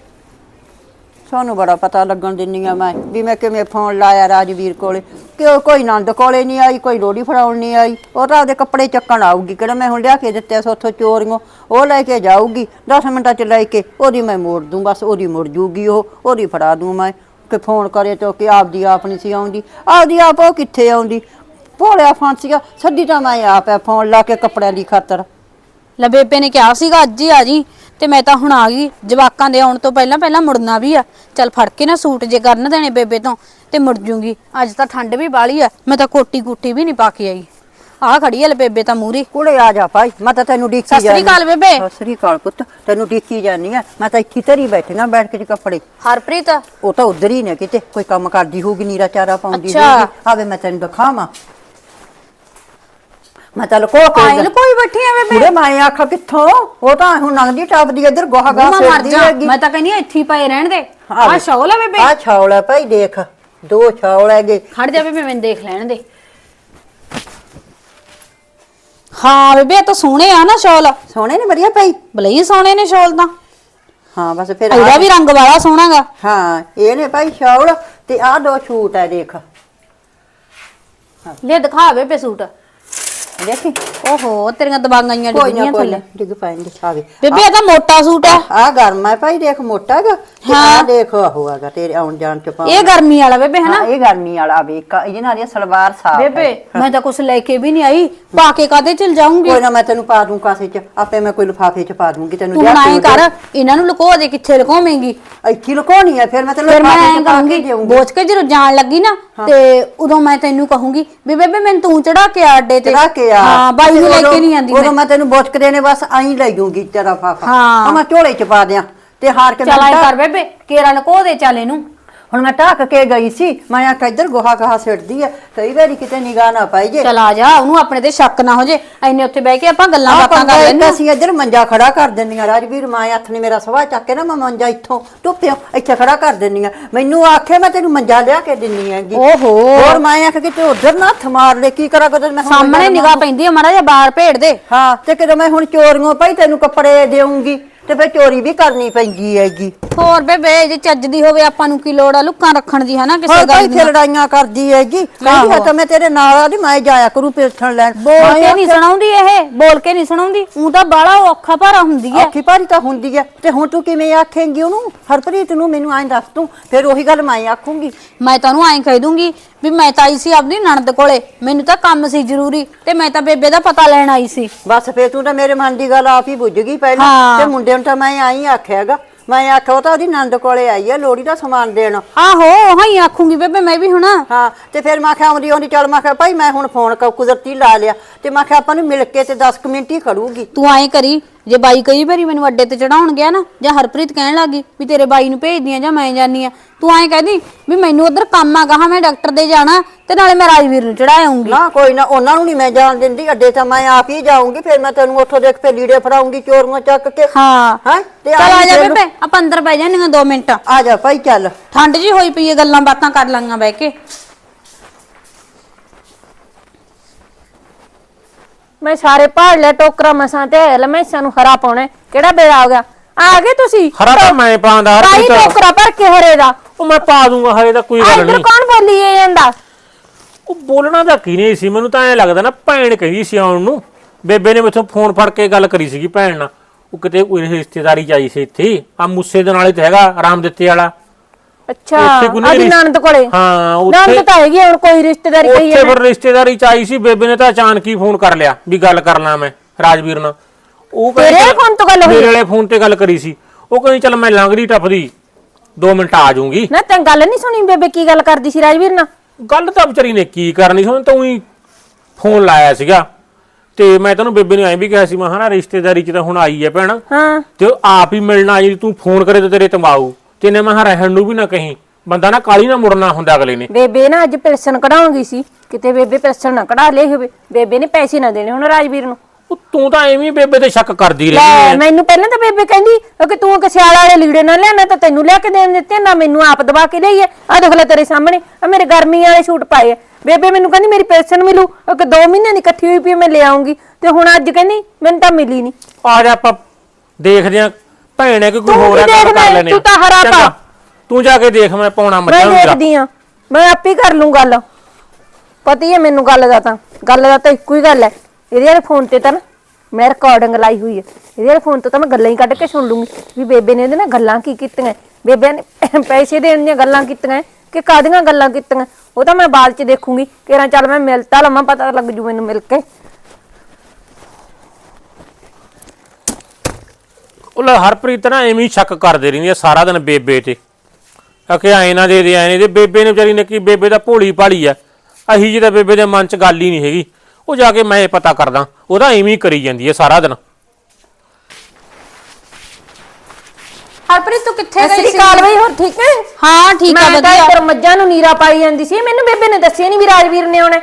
ਤੁਹਾਨੂੰ ਬੜਾ ਪਤਾ ਲੱਗਣ ਦਿੰਨੀ ਆ ਮੈਂ, ਵੀ ਮੈਂ ਕਿਵੇਂ ਫੋਨ ਲਾਇਆ ਰਾਜਵੀਰ ਕੋਲੇ। ਕਿ ਕੋਈ ਨੰਦ ਕੋਲੇ ਨਹੀਂ ਆਈ, ਕੋਈ ਲੋੜੀ ਫੜਾਉਣ ਨਹੀਂ ਆਈ। ਉਹ ਤਾਂ ਆਪਦੇ ਕੱਪੜੇ ਚੱਕਣ ਆਊਗੀ, ਕਿਹੜਾ ਮੈਂ ਹੁਣ ਲਿਆ ਕੇ ਦਿੱਤੇ ਸੋ ਉੱਥੋਂ ਚੋਰੀਆਂ। ਉਹ ਲੈ ਕੇ ਜਾਊਗੀ 10 ਮਿੰਟਾਂ ਚ ਲੈ ਕੇ ਉਹਦੀ ਮੈਂ ਮੋੜ ਦੂੰ, ਬਸ ਉਹਦੀ ਮੁੜ ਜੂਗੀ ਉਹ, ਉਹਦੀ ਫੜਾ ਦੂੰ ਮੈਂ। ਕਿ ਫੋਨ ਕਰੇ ਤੋ ਕਿ ਆਪਦੀ ਆਪ ਨਹੀਂ ਸੀ ਆਉਂਦੀ। ਆਪਦੀ ਆਪ ਉਹ ਕਿੱਥੇ ਆਉਂਦੀ? ਭੋਲਿਆ ਫਾਂਸੀਗਾ ਸੱਦੀ ਤਾਂ ਮੈਂ ਆਪ ਹੈ ਫੋਨ ਲਾ ਕੇ ਕੱਪੜਿਆਂ ਦੀ ਖਾਤਰ। ਲੈ ਬੇਬੇ ਨੇ ਕਿਹਾ ਸੀਗਾ ਅੱਜ ਹੀ ਆ ਜੀ ਤੇ ਮੈਂ ਤਾਂ ਹੁਣ ਆ ਗਈ। ਜਵਾਕਾਂ ਦੇ ਆਉਣ ਤੋਂ ਪਹਿਲਾਂ ਪਹਿਲਾਂ ਮੁੜਨਾ ਵੀ ਆ। ਚੱਲ ਫੜ ਕੇ ਨਾ ਸੂਟ ਜੇ ਕਰਨ ਦੇਣੇ ਬੇਬੇ ਤੋਂ ਤੇ ਮੁੜ ਜੂੰਗੀ। ਅੱਜ ਤਾਂ ਠੰਡ ਵੀ ਬਾਲੀ ਆ ਮੈਂ ਤਾਂ ਕੋਟੀ ਕੁੱਟੀ ਵੀ ਨਹੀਂ ਪਾ ਕੇ ਆਈ। ਆ ਖੜੀ ਐ ਲੈ ਬੇਬੇ ਤਾਂ ਮੂਰੀ ਕੁੜੇ ਆ ਜਾ ਭਾਈ ਮੈਂ ਤਾਂ ਤੈਨੂੰ ਡੀਕੀ ਸਤਿ ਸ੍ਰੀ ਅਕਾਲ ਬੇਬੇ। ਸਤਿ ਸ੍ਰੀ ਅਕਾਲ ਪੁੱਤ ਤੈਨੂੰ ਡੀਕੀ ਜਾਨੀ ਆ। ਮੈਂ ਤਾਂ ਇੱਥੇ ਧਰੀ ਬੈਠੀਆਂ ਬੈਠ ਕੇ ਜੀ ਕੱਪੜੇ। ਹਰਪ੍ਰੀਤ? ਉਹ ਤਾਂ ਉਧਰ ਹੀ ਨੇ ਕਿਤੇ ਕੋਈ ਕੰਮ ਕਰਦੀ ਹੋਊਗੀ ਨੀਰਾ ਚਾਰਾ ਪਾਉਂਦੀ ਅੱਛਾ। ਹੋਊਗੀ। ਆਵੇ ਮੈਂ ਤੈਨੂੰ ਦਿਖਾਵਾਂ। ਮੈਂ ਤਾਂ ਲਕੋ ਕੇ ਆਇਲ ਕੋਈ ਬੈਠੀ ਐ ਬੇਬੇ ਕੁੜੇ ਮੈਂ ਆਖਾ ਕਿੱਥੋਂ? ਉਹ ਤਾਂ ਹੁਣ ਨੰਗਦੀ ਟਾਪਦੀ ਇੱਧਰ ਗੋਹਾ ਗਾ ਮੈਂ ਮਰ ਫਿਰਦੀ ਜਾ ਹੈਗੀ ਮੈਂ ਤਾਂ ਕਹਿੰਦੀ ਆ ਇੱਥੇ ਹੀ ਪਏ ਰਹਿਣ ਦੇ। ਆ। ਸ਼ੌਲ ਐ ਬੇਬੇ। ਆ ਛੌਲ ਹੈ ਭਾਈ ਦੇਖ। ਦੋ ਛੌਲ ਹੈਗੇ। ਖੜ ਜਾ ਬੇਬੇ ਮੈਨੂੰ ਦੇਖ ਲੈਣ ਦੇ। ਹਾਂ ਬੇਬੇ ਇਹ ਤਾਂ ਸੋਹਣੇ ਆ ਨਾ ਸ਼ੌਲ। ਸੋਹਣੇ ਨੇ ਵਧੀਆ ਭਾਈ। ਬਲਈ ਸੋਹਣੇ ਨੇ ਸ਼ੌਲ ਤਾਂ। ਹਾਂ ਬਸ ਫਿਰ ਇਹਦਾ ਵੀ ਰੰਗ ਵਾਲਾ ਸੋਹਣਾਗਾ ਹਾਂ ਇਹ ਨੇ ਭਾਈ ਛੌਲ ਤੇ ਆ ਦੋ ਛੂਟ ਹੈ ਦੇਖ। ਲੈ ਦਿਖਾ ਬੇਬੇ ਸੂਟ। ਦੇਖੀ ਓਹੋ ਤੇਰੀਆਂ ਦਬਾਂਗਾਈਆਂ ਕੋਈ ਨਾ ਡਿੱਗੀਆਂ ਕੋਈ ਥੱਲੇ। ਨਾ ਡਿੱਗ ਪੈਣਗੇ ਆਵੇ ਬੇਬੇ ਇਹ ਤਾਂ ਮੋਟਾ ਸੂਟ ਹੈ। ਆ ਗਰਮ ਹੈ ਭਾਈ ਦੇਖ ਮੋਟਾ ਹੈਗਾ। ਤੇ ਆ ਹਾਂ। ਦੇਖ ਉਹ ਹੈਗਾ ਤੇਰੇ ਆਉਣ ਜਾਣ ਚ ਪਾ ਇਹ ਗਰਮੀ ਵਾਲਾ ਬੇਬੇ ਹੈ ਹਾਂ ਨਾ ਇਹ ਗਰਮੀ ਵਾਲਾ ਵੇ ਇਹਦੇ ਨਾਲ ਇਹ ਸਲਵਾਰ ਸਾਫ਼ ਬੇਬੇ ਮੈਂ ਤਾਂ ਕੁਛ ਲੈ ਕੇ ਵੀ ਨਹੀਂ ਆਈ। ਪਾ ਕੇ ਕਾਦੇ ਚਲ ਜਾਊਂਗੀ ਕੋਈ ਨਾ ਮੈਂ ਤੈਨੂੰ ਪਾ ਦੂੰ ਕਾਸੇ ਚ। ਆਪੇ ਮੈਂ ਕੋਈ ਲਿਫਾਫੇ ਚ ਪਾ ਦੂੰਗੀ ਤੈਨੂੰ ਤੂੰ ਹੁਣ ਲਿਆ ਐਂ ਕੇ ਕਰ ਇਹਨਾਂ ਨੂੰ ਲੁਕੋ ਦੇ ਕਿੱਥੇ ਲੁਕੋਵੇਂਗੀ ਇੱਥੇ ਲੁਕਾਉਣੀ ਹੈ ਫਿਰ ਮੈਂ ਤੈਨੂੰ ਫਿਰ ਮੈਂ ਲਿਫਾਫੇ ਐਂ ਚ ਪਾ ਕੇ ਕਰੂੰਗੀ ਦੇਊਂਗੀ। ਬੋਚ ਕੇ ਜਦੋਂ ਜਾਣ ਲੱਗੀ ਨਾ ਤੇ ਉਦੋਂ ਮੈਂ ਤੈਨੂੰ ਕਹੂੰਗੀ ਵੀ ਬੇਬੇ ਮੈਨੂੰ ਤੂੰ ਚੜਾ ਕੇ ਆ ਅੱਡੇ ਤੇ। ਚੜਾ ਕੇ ਆ। ਹਾਂ ਬਾਈ ਨੂੰ ਲੈ ਕੇ ਉਦੋਂ- ਨਹੀਂ ਆਂਦੀ ਉਦੋਂ ਮੈਂ ਮੈਂ ਤੈਨੂੰ ਦੇਣੇ ਬਸ ਆਈ ਲੈ ਜੂੰਗੀ ਤੇਰਾ ਫਾਫਾ। ਹਾਂ। ਮੈਂ ਝੋਲੇ ਚ ਪਾ ਦਿਆਂ। ਤੇ ਹਾਰ ਕੇ ਚੱਲ ਮੈਂ ਐਂ ਕਰ ਬੇਬੇ ਕੇਰਾ ਲੁਕੋ ਦੇ ਚੱਲ ਇਹਨੂੰ। ਹੁਣ ਮੈਂ ਢੱਕ ਕੇ ਗਈ ਸੀ ਮੈਂ ਆਖਿਆ ਇੱਧਰ ਗੋਹਾ ਗਾਹ ਸਿੱਟਦੀ ਹੈ ਕਈ ਵਾਰੀ ਕਿਤੇ ਨਿਗਾਹ ਨਾ ਪਾਈ ਜੇ। ਚੱਲ ਆ ਜਾ ਉਹਨੂੰ ਆਪਣੇ ਤੇ ਸ਼ੱਕ ਨਾ ਹੋ ਜੇ ਐਨੇ ਉੱਥੇ ਬਹਿ ਕੇ ਆਪਾਂ ਗੱਲਾਂ ਬਾਤਾਂ ਕਰ ਲੈਂਦੇ ਅਸੀਂ ਇੱਧਰ ਮੰਜਾ ਖੜਾ ਕਰ ਦਿੰਦੀਆਂ ਰਾਜਵੀਰ ਮਾਂ ਹੱਥ ਨੇ ਮੇਰਾ ਸਵਾ ਚੱਕ ਕੇ ਨਾ ਮੈਂ ਮੰਜਾ ਇੱਥੋਂ ਟੁੱਪਿਓ ਇੱਥੇ ਖੜਾ ਕਰ ਦਿੰਦੀਆਂ। ਮੈਨੂੰ ਆਖੇ ਮੈਂ ਤੈਨੂੰ ਮੰਜਾ ਲਿਆ ਕੇ ਦਿੰਨੀ ਹੈਗੀ। ਓਹੋ। ਹੋਰ ਮੈਂ ਆਖ ਕਿ ਤੇ ਉਧਰ ਨਾ ਹੱਥ ਮਾਰ ਲੈ ਕੀ ਕਰਾਂ ਕਦੋਂ ਮੈਂ ਸਾਹਮਣੇ ਨਿਗਾਹ ਪੈਂਦੀ ਆ ਜਿਹਾ ਬਾਹਰ ਭੇੜ ਦੇ। ਹਾਂ ਤੇ ਕਿਦੋਂ ਮੈਂ ਹੁਣ ਚੋਰੀਆਂ ਭਾਈ ਤੈਨੂੰ ਕੱਪੜੇ ਦੇਉਂਗੀ ਤੇ ਫੇ ਚੋਰੀ ਵੀ ਕਰਨੀ ਪੈਂਦੀ ਹੈਗੀ। ਹੋਰ ਬੇਬੇ ਜੇ ਚੱਜ ਦੀ ਹੋਵੇ ਆਪਾਂ ਨੂੰ ਕੀ ਲੋੜ ਆ? ਲੁੱਕਾਂ ਰੱਖਣ ਦੀ ਹਨਾ ਕਿਸੇ ਹੋਰ ਗੱਲ ਭਾਈ ਦੀ ਤੇ ਲੜਾਈਆਂ ਕਰਦੀ ਹੈਗੀ। ਕਹਿੰਦੀ ਹੈ ਤਾਂ ਮੈਂ ਤੇਰੇ ਨਾਲ ਆ ਦੀ ਮੈਂ ਜਾਇਆ ਕਰੂੰ ਪੇਠਣ ਲੈਣ। ਬੋਲ ਕੇ ਨਹੀਂ ਸੁਣਾਉਂਦੀ ਇਹ ਬੋਲ ਕੇ ਨਹੀਂ ਸੁਣਾਉਂਦੀ। ਉਹ ਤਾਂ ਬਾਲਾ ਔਖਾ ਭਾਰਾ ਹੁੰਦੀ ਹੈ। ਆਖੀ ਭਾਰੀ ਤਾਂ ਹੁੰਦੀ ਹੈ। ਤੇ ਹੁਣ ਤੂੰ ਕਿਵੇਂ ਆਖੇਂਗੀ ਉਹਨੂੰ? ਹਰਪ੍ਰੀਤ ਨੂੰ ਮੈਨੂੰ ਐਂ ਦੱਸ ਤੂੰ ਫਿਰ ਉਹੀ ਗੱਲ ਮੈਂ ਆਖੂੰਗੀ। ਮੈਂ ਤੁਹਾਨੂੰ ਐਂ ਕਹਿ ਦੂੰਗੀ ਵੀ ਮੈਂ ਤਾਂ ਆਈ ਸੀ ਆਪਣੀ ਨਣਦ ਕੋਲੇ। ਮੈਨੂੰ ਤਾਂ ਕੰਮ ਸੀ ਜ਼ਰੂਰੀ ਤੇ ਮੈਂ ਤਾਂ ਬੇਬੇ ਦਾ ਪਤਾ ਲੈਣ ਆਈ ਸੀ। ਬਸ ਫੇਰ ਤੂੰ ਤਾਂ ਮੇਰੇ ਮਨ ਦੀ ਗੱਲ ਆਪ ਹੀ ਬੁੱਝ ਗਈ ਪਹਿਲਾਂ। ਹਾਂ। ਤੇ ਮੁੰਡੇ ਨੂੰ ਤਾਂ ਮੈਂ ਆਈ ਆਖਿਆਗਾ ਮੈਂ ਆਖਿਆ ਉਹ ਤਾਂ ਉਹਦੀ ਨੰਦ ਕੋਲੇ ਆਈ ਹੈ ਲੋੜੀ ਦਾ ਸਮਾਨ ਦੇਣ। ਆਹੋ ਹਾਂ ਆਖੂੰਗੀ ਬੇਬੇ ਮੈਂ ਵੀ ਹੁਣ। ਹਾਂ ਤੇ ਫਿਰ ਮੈਂ ਕਿਹਾ ਆਉਂਦੀ ਆਉਂਦੀ ਚੱਲ ਮੈਂ ਕਿਹਾ ਭਾਈ ਮੈਂ ਹੁਣ ਫੋਨ ਕ- ਕੁਦਰਤੀ ਲਾ ਲਿਆ। ਤੇ ਮੈਂ ਕਿਹਾ ਆਪਾਂ ਨੂੰ ਮਿਲ ਕੇ ਤੇ 10 ਕੁ ਮਿੰਟ ਹੀ ਖੜੂਗੀ। ਤੂੰ ਐਂ ਕਰੀ ਜੇ ਬਾਈ ਕਈ ਵਾਰੀ ਮੈਨੂੰ ਅੱਡੇ ਤੇ ਚੜਾਉਣ ਗਿਆ ਨਾ ਜਾਂ ਹਰਪ੍ਰੀਤ ਕਹਿਣ ਲੱਗੀ ਵੀ ਤੇਰੇ ਬਾਈ ਨੂੰ ਭੇਜਦੀ ਆ ਜਾਂ ਮੈਂ ਜਾਨੀ ਆ ਤੂੰ ਐਂ ਕਹਦੀ ਵੀ ਮੈਨੂੰ ਉਧਰ ਕੰਮ ਆ ਗਾਹਾਂ ਮੈਂ ਡਾਕਟਰ ਦੇ ਜਾਣਾ ਤੇ ਨਾਲੇ ਮੈਂ ਰਾਜਵੀਰ ਨੂੰ ਚੜਾ ਆਉਂਗੀ। ਨਾ ਕੋਈ ਨਾ ਉਹਨਾਂ ਨੂੰ ਨਹੀਂ ਮੈਂ ਜਾਣ ਦਿੰਦੀ ਅੱਡੇ ਤਾਂ ਮੈਂ ਆਪ ਹੀ ਜਾਊਂਗੀ ਫਿਰ ਮੈਂ ਤੈਨੂੰ ਉੱਥੋਂ ਦੇਖ ਕੇ ਲੀੜੇ ਫੜਾਉਂਗੀ ਚੋਰੀਆਂ ਚੱਕ ਕੇ। ਹਾਂ। ਹੈਂ? ਤੇ ਚੱਲ ਆ ਜਾ ਬੇਬੇ ਆਪਾਂ ਅੰਦਰ ਬਹਿ ਜਾਂਦੀਆਂ 2 ਮਿੰਟ। ਆ ਜਾ ਭਾਈ ਚੱਲ। ਠੰਡ ਜੀ ਹੋਈ ਪਈ ਹੈ ਗੱਲਾਂ ਬਾਤਾਂ ਕਰ ਲਾਂਗਾ ਬਹਿ ਕੇ। ਮੈਂ ਸਾਰੇ ਭਾੜ ਲਿਆ ਟੋਕਰਾ ਮਸਾਂ ਤੇ ਲੈ ਮੈਂ ਸਾਨੂੰ ਹਰਾ ਪਾਉਣਾ ਹੈ। ਕਿਹੜਾ ਬੇੜਾ ਆ ਗਿਆ? ਆ ਗਏ ਤੁਸੀਂ? ਹਰਾ ਤਾਂ ਮੈਂ ਪਾਉਂਦਾ ਭਾਈ ਹਰਪ੍ਰੀਤ ਟੋਕਰਾ ਭਰ ਕੇ ਹਰੇ ਦਾ। ਉਹ ਮੈਂ ਪਾ ਦੂੰਗਾ ਹਰੇ ਤਾਂ ਕੋਈ ਆ ਗੱਲ ਇੱਧਰ ਨਹੀਂ। ਕੌਣ ਬੋਲੀ ਇਹ ਜਾਂਦਾ? ਉਹ ਬੋਲਣਾ ਤਾਂ ਕੀ ਨਹੀਂ ਸੀ ਮੈਨੂੰ ਤਾਂ ਐ ਲੱਗਦਾ ਨਾ ਭੈਣ ਕਹੀ ਸੀ ਆਉਣ ਨੂੰ। ਬੇਬੇ ਨੇ ਮੈਥੋਂ ਫੋਨ ਫੜ ਕੇ ਗੱਲ ਕਰੀ ਸੀਗੀ ਭੈਣ ਨਾਲ। ਉਹ ਕਿਤੇ ਕੋਈ ਰਿਸ਼ਤੇਦਾਰੀ ਚ ਆਈ ਸੀ ਇੱਥੇ। ਆ ਮੁੱਸੇ ਦੇ ਨਾਲ ਹੀ ਤਾਂ ਹੈਗਾ ਆਰਾਮ ਦਿੱਤੇ ਵਾਲਾ। ਅੱਛਾ ਉੱਥੇ ਕੋਈ ਨਹੀਂ ਆਦੀ ਰਿਸ਼- ਨਣਦ ਕੋਲੇ? ਹਾਂ, ਉੱਥੇ- ਨਣਦ ਤਾਂ ਹੈਗੀ ਆ, ਹੁਣ ਕੋਈ ਰਿਸ਼ਤੇਦਾਰੀ ਕਹੀ ਉੱਥੇ ਹੈ ਫਿਰ ਰਿਸ਼ਤੇਦਾਰੀ ਚ ਆਈ ਸੀ ਬੇਬੇ ਨੇ ਤਾਂ ਅਚਾਨਕ ਹੀ ਫੋਨ ਕਰ ਲਿਆ ਵੀ ਗੱਲ ਕਰਨਾ ਮੈਂ ਰਾਜਵੀਰ ਨਾਲ। ਉਹ ਕਹਿੰਦੀ ਤੇਰੇ ਚੱਲ- phone ਤੋਂ ਗੱਲ ਹੋਈ? ਮੇਰੇ ਵਾਲੇ ਫੋਨ ਤੇ ਗੱਲ ਕਰੀ ਸੀ। ਉਹ ਕਹਿੰਦੀ ਚੱਲ ਮੈਂ ਲੰਘਦੀ ਟੱਪਦੀ 2 ਮਿੰਟ ਆ ਜਾਊਂਗੀ। ਨਾ ਤੈਂ ਗੱਲ ਨਹੀਂ ਸੁਣੀ ਬੇਬੇ ਕੀ ਗੱਲ ਕਰਦੀ ਸੀ ਰਾਜਵੀਰ ਨਾਲ? ਗੱਲ ਤਾਂ ਵਿਚਾਰੀ ਨੇ ਕੀ ਕਰਨੀ ਸੀ ਉਹਨੇ ਤਾਂ ਹੀ ਫੋਨ ਲਾਇਆ ਸੀਗਾ। ਤੇ ਮੈਂ ਤੈਨੂੰ ਬੇਬੇ ਨੂੰ ਐਂ ਵੀ ਕਿਹਾ ਸੀ ਮੈਂ ਹਨਾ ਰਿਸ਼ਤੇਦਾਰੀ ਚ ਤਾਂ ਹੁਣ ਆਈ ਹੈ ਭੈਣ। ਹਾਂ। ਤੇ ਉਹ ਆਪ ਹੀ ਮਿਲਣ ਆਈ ਤੂੰ ਫੋਨ ਕਰੇ ਤੇ ਤੇਰੇ ਤੰਬਾਊ ਤੇ ਨੇ ਮੈਂ ਕਿਹਾ ਰਹਿਣ ਨੂੰ ਵੀ ਨਾ ਕਹੀਂ। ਬੰਦਾ ਨਾ ਕਾਲੀ ਨਾ ਮੁੜਨਾ ਹੁੰਦਾ ਅਗਲੇ ਨੇ। ਬੇਬੇ ਨਾ ਅੱਜ ਪੈਸਨ ਕਢਾਉਂਗੀ ਸੀ। ਕਿਤੇ ਬੇਬੇ ਪੈਸਨ ਨਾ ਕਢਾ ਲਈ ਹੋਵੇ। ਬੇਬੇ ਨੇ ਪੈਸੇ ਨਾ ਦੇਣੇ ਹੁਣ ਰਾਜਵੀਰ ਨੂੰ। ਉਹ ਤੂੰ ਤਾਂ ਐਵੇਂ ਹੀ ਬੇਬੇ ਤੇ ਸ਼ੱਕ ਕਰਦੀ ਲੈ ਰਹਿੰਦੀ ਹੈ ਮੈਨੂੰ ਪਹਿਲਾਂ ਤਾਂ ਬੇਬੇ ਕਹਿੰਦੀ ਕਿ ਤੂੰ ਸਿਆਲ ਵਾਲੇ ਲੀੜੇ ਨਾ ਲਿਆਣਾ ਤਾਂ ਤੈਨੂੰ ਲਿਆ ਕੇ ਦੇਣ ਦਿੱਤੇ ਨਾ ਮੈਨੂੰ ਆਪ ਦਵਾ ਕੇ ਲਈ ਆ ਦੇਖ ਲੈ ਤੇਰੇ ਸਾਹਮਣੇ ਆ ਮੇਰੇ ਗਰਮੀ ਵਾਲੇ ਸੂਟ ਪਾਏ ਆ। ਬੇਬੇ ਮੈਨੂੰ ਕਹਿੰਦੀ ਮੇਰੀ ਪੈਨਸ਼ਨ ਮਿਲੂ ਕਿ 2 ਮਹੀਨਿਆਂ ਦੀ ਇਕੱਠੀ ਹੋਈ ਪਈ ਆ, ਮੈਂ ਲੈ ਆਉਂਗੀ ਤੇ ਹੁਣ ਅੱਜ ਕਹਿੰਦੀ ਮੈਨੂੰ ਤਾਂ ਮਿਲੀ ਨਹੀਂ ਆ ਜਾ ਆਪਾਂ ਦੇਖਦੇ ਆ ਭੈਣ ਹੈ ਕਿ ਕੋਈ ਤੂੰ ਹੋਰ ਹੈ ਕੀ ਗੱਲ ਦੇਖਦਾ ਕਰ? ਲੈਨੇ ਤੂੰ ਤਾਂ ਹਰਾ ਪਾ। ਚੰਗਾ, ਤੂੰ ਜਾ ਕੇ ਦੇਖ ਮੈਂ ਪਾਉਣਾ ਮੈਂ ਮੱਝਾਂ ਨੂੰ ਜਾ। ਦੇਖਦੀ ਆ ਮੈਂ ਆਪੇ ਹੀ ਕਰ ਲੂੰ ਗੱਲ। ਪਤੀ ਹੈ ਮੈਨੂੰ ਗੱਲ ਦਾ ਤਾਂ। ਗੱਲ ਦਾ ਤਾਂ ਇੱਕੋ ਹੀ ਗੱਲ ਹੈ। ਇਹਦੇ ਵਾਲੇ ਫੋਨ ਤੇ ਤਾਂ ਨਾ ਮੈਂ ਰਿਕਾਰਡਿੰਗ ਲਾਈ ਹੋਈ ਹੈ। ਇਹਦੇ ਵਾਲੇ ਫੋਨ ਤੋਂ ਤਾਂ ਮੈਂ ਗੱਲਾਂ ਹੀ ਕੱਢ ਕੇ ਸੁਣ ਲੂੰਗੀ ਵੀ ਬੇਬੇ ਨੇ ਇਹਦੇ ਨਾਲ ਗੱਲਾਂ ਕੀ ਕੀਤੀਆਂ ਬੇਬੇ ਨੇ ਪੈਸੇ ਦੇਣ ਦੀਆਂ ਗੱਲਾਂ ਕੀਤੀਆਂ ਕਿ ਕਾਦੀਆਂ ਗੱਲਾਂ ਕੀਤੀਆਂ ਉਹ ਤਾਂ ਮੈਂ ਬਾਅਦ ਚ ਦੇਖੂੰਗੀ। ਕਿਰਾਂ ਚੱਲ ਮੈਂ ਮਿਲਤਾ ਲਵਾਂ ਪਤਾ ਲੱਗ ਜੂ ਮੈਨੂੰ ਮਿਲ ਕੇ। ਉਹ ਲੈ ਹਰਪ੍ਰੀਤ ਨਾ ਐਵੇਂ ਹੀ ਸ਼ੱਕ ਕਰਦੇ ਰਹਿੰਦੀ ਆ ਸਾਰਾ ਦਿਨ ਬੇਬੇ ਤੇ। ਅਕੇ ਐ ਨਾ ਦੇ ਦੇ ਐ ਨੇ ਦੇ। ਬੇਬੇ ਨੇ ਵਿਚਾਰੀ ਨੇ ਕੀ ਬੇਬੇ ਦਾ ਭੋਲੀ ਭਾਲੀ ਆ। ਅਹੀ ਜੀ ਤਾਂ ਬੇਬੇ ਦੇ ਮਨ 'ਚ ਗੱਲ ਹੀ ਨਹੀਂ ਹੈਗੀ। ਉਹ ਜਾ ਕੇ ਮੈਂ ਇਹ ਪਤਾ ਕਰਦਾ। ਉਹਦਾ ਐਵੇਂ ਹੀ ਕਰੀ ਜਾਂਦੀ ਹੈ ਸਾਰਾ ਦਿਨ। ਹਰਪ੍ਰੀਤ ਤੂੰ ਕਿੱਥੇ ਗਈ ਸੀ? ਅਕਾਲ ਬਈ ਹੋਰ ਠੀਕ ਹੈ? ਹਾਂ ਠੀਕ ਆ ਮੈਂ ਤਾਂ ਵਧੀਆ। ਇੱਧਰ ਮੱਝਾਂ ਨੂੰ ਨੀਰਾ ਪਾਈ ਜਾਂਦੀ ਸੀ। ਮੈਨੂੰ ਬੇਬੇ ਨੇ ਦੱਸਿਆ ਨਹੀਂ ਵੀ ਰਾਜਵੀਰ ਨੇ ਆਉਣਾ।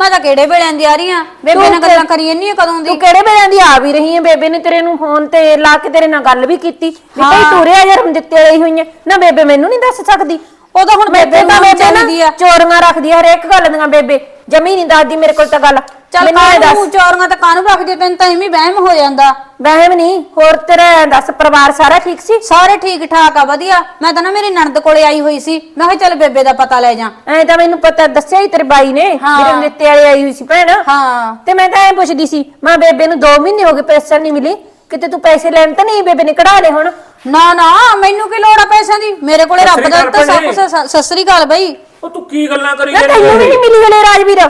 ਮੈਂ ਤਾਂ ਕਿਹੜੇ ਵੇਲੇ ਦੀ ਆ ਰਹੀ ਆ ਬੇਬੇ ਤੂੰ ਨਾਲ ਗੱਲਾਂ ਕਰੀ ਜੰਨੀ ਆ ਕਦੋਂ ਤੂੰ ਦੀ ਕਿਹੜੇ ਵੇਲੇ ਦੀ ਆ ਵੀ ਰਹੀ ਹੈ ਬੇਬੇ ਨੇ ਤੇਰੇ ਨੂੰ ਫੋਨ ਤੇ ਲਾ ਕੇ ਤੇਰੇ ਨਾਲ ਗੱਲ ਵੀ ਕੀਤੀ ਵੀ ਭਾਈ ਹਾਂ। ਤੂੰ ਰਿਆ ਯਾਰ ਦਿੱਤੇ ਰਹੀ ਹੋਈ ਹੈ? ਨਾ ਬੇਬੇ ਮੈਨੂੰ ਨਹੀਂ ਦੱਸ ਸਕਦੀ। ਉਹ ਤਾਂ ਹੁਣ ਬੇਬੇ ਤਾਂ ਬੇਬੇ ਨਾ ਆ। ਚੋਰੀਆਂ ਰੱਖਦੀ ਆ ਹਰੇਕ ਗੱਲ ਦੀਆਂ ਬੇਬੇ। ਜਮੀ ਨਹੀਂ ਦੱਸਦੀ ਮੇਰੇ ਕੋਲ ਤਾਂ ਗੱਲ। ਚੱਲ ਮੈਨੂੰ ਇਹ ਕਾਹਨੂੰ ਦੱਸ। ਚੋਰੀਆਂ ਤਾਂ ਕਾਹਨੂੰ ਰੱਖਦੀ ਤੈਨੂੰ ਤਾਂ ਐਵੇਂ ਵਹਿਮ ਹੋ ਜਾਂਦਾ। ਵਹਿਮ ਨਹੀਂ ਹੋਰ ਤੇਰਾ ਦੱਸ ਪਰਿਵਾਰ ਸਾਰਾ ਠੀਕ ਸੀ? ਸਾਰੇ ਠੀਕ ਠਾਕ ਆ ਵਧੀਆ। ਮੈਂ ਤਾਂ ਨਾ ਮੇਰੀ ਨਣਦ ਕੋਲੇ ਆਈ ਹੋਈ ਸੀ। ਮੈਂ ਕਿਹਾ ਚੱਲ ਬੇਬੇ ਦਾ ਪਤਾ ਲੈ ਜਾ। ਐ ਤਾਂ ਮੈਨੂੰ ਪਤਾ ਦੱਸਿਆ ਹੀ ਤੇਰੇ ਬਾਈ ਨੇ ਹਾਂ। ਮੇਰੇ ਦਿੱਤੇ ਵਾਲੇ ਆਈ ਹੋਈ ਸੀ ਭੈਣ। ਹਾਂ। ਤੇ ਮੈਂ ਤਾਂ ਐ ਪੁੱਛਦੀ ਸੀ ਮਾਂ ਬੇਬੇ ਨੂੰ 2 ਮਹੀਨੇ ਹੋ ਗਏ ਪੈਸਾ ਨਹੀਂ ਮਿਲੀ। ਕਿਤੇ ਤੂੰ ਪੈਸੇ ਲੈਣ ਤਾਂ ਨਹੀਂ ਬੇਬੇ ਨੇ ਕਢਾ ਲਏ ਹੁਣ? ਨਾ ਨਾ ਮੈਨੂੰ ਕੀ ਲੋੜ ਆ ਪੈਸਿਆਂ ਦੀ? ਮੇਰੇ ਕੋਲੇ ਰੱਬ ਦਾ ਸ੍ਰੀ ਦਿੱਤਾ ਸਭ ਅਕਾਲ ਕੁਝ ਸਤਿ ਸ੍ਰੀ ਅਕਾਲ ਬਈ। ਉਹ ਤੂੰ ਕੀ ਗੱਲਾਂ ਕਰੀ ਨਾ ਜਾਂਦੀ ਤੈਨੂੰ ਵੀ ਨਹੀਂ ਮਿਲੀ ਹਲੇ ਰਾਜਵੀਰ।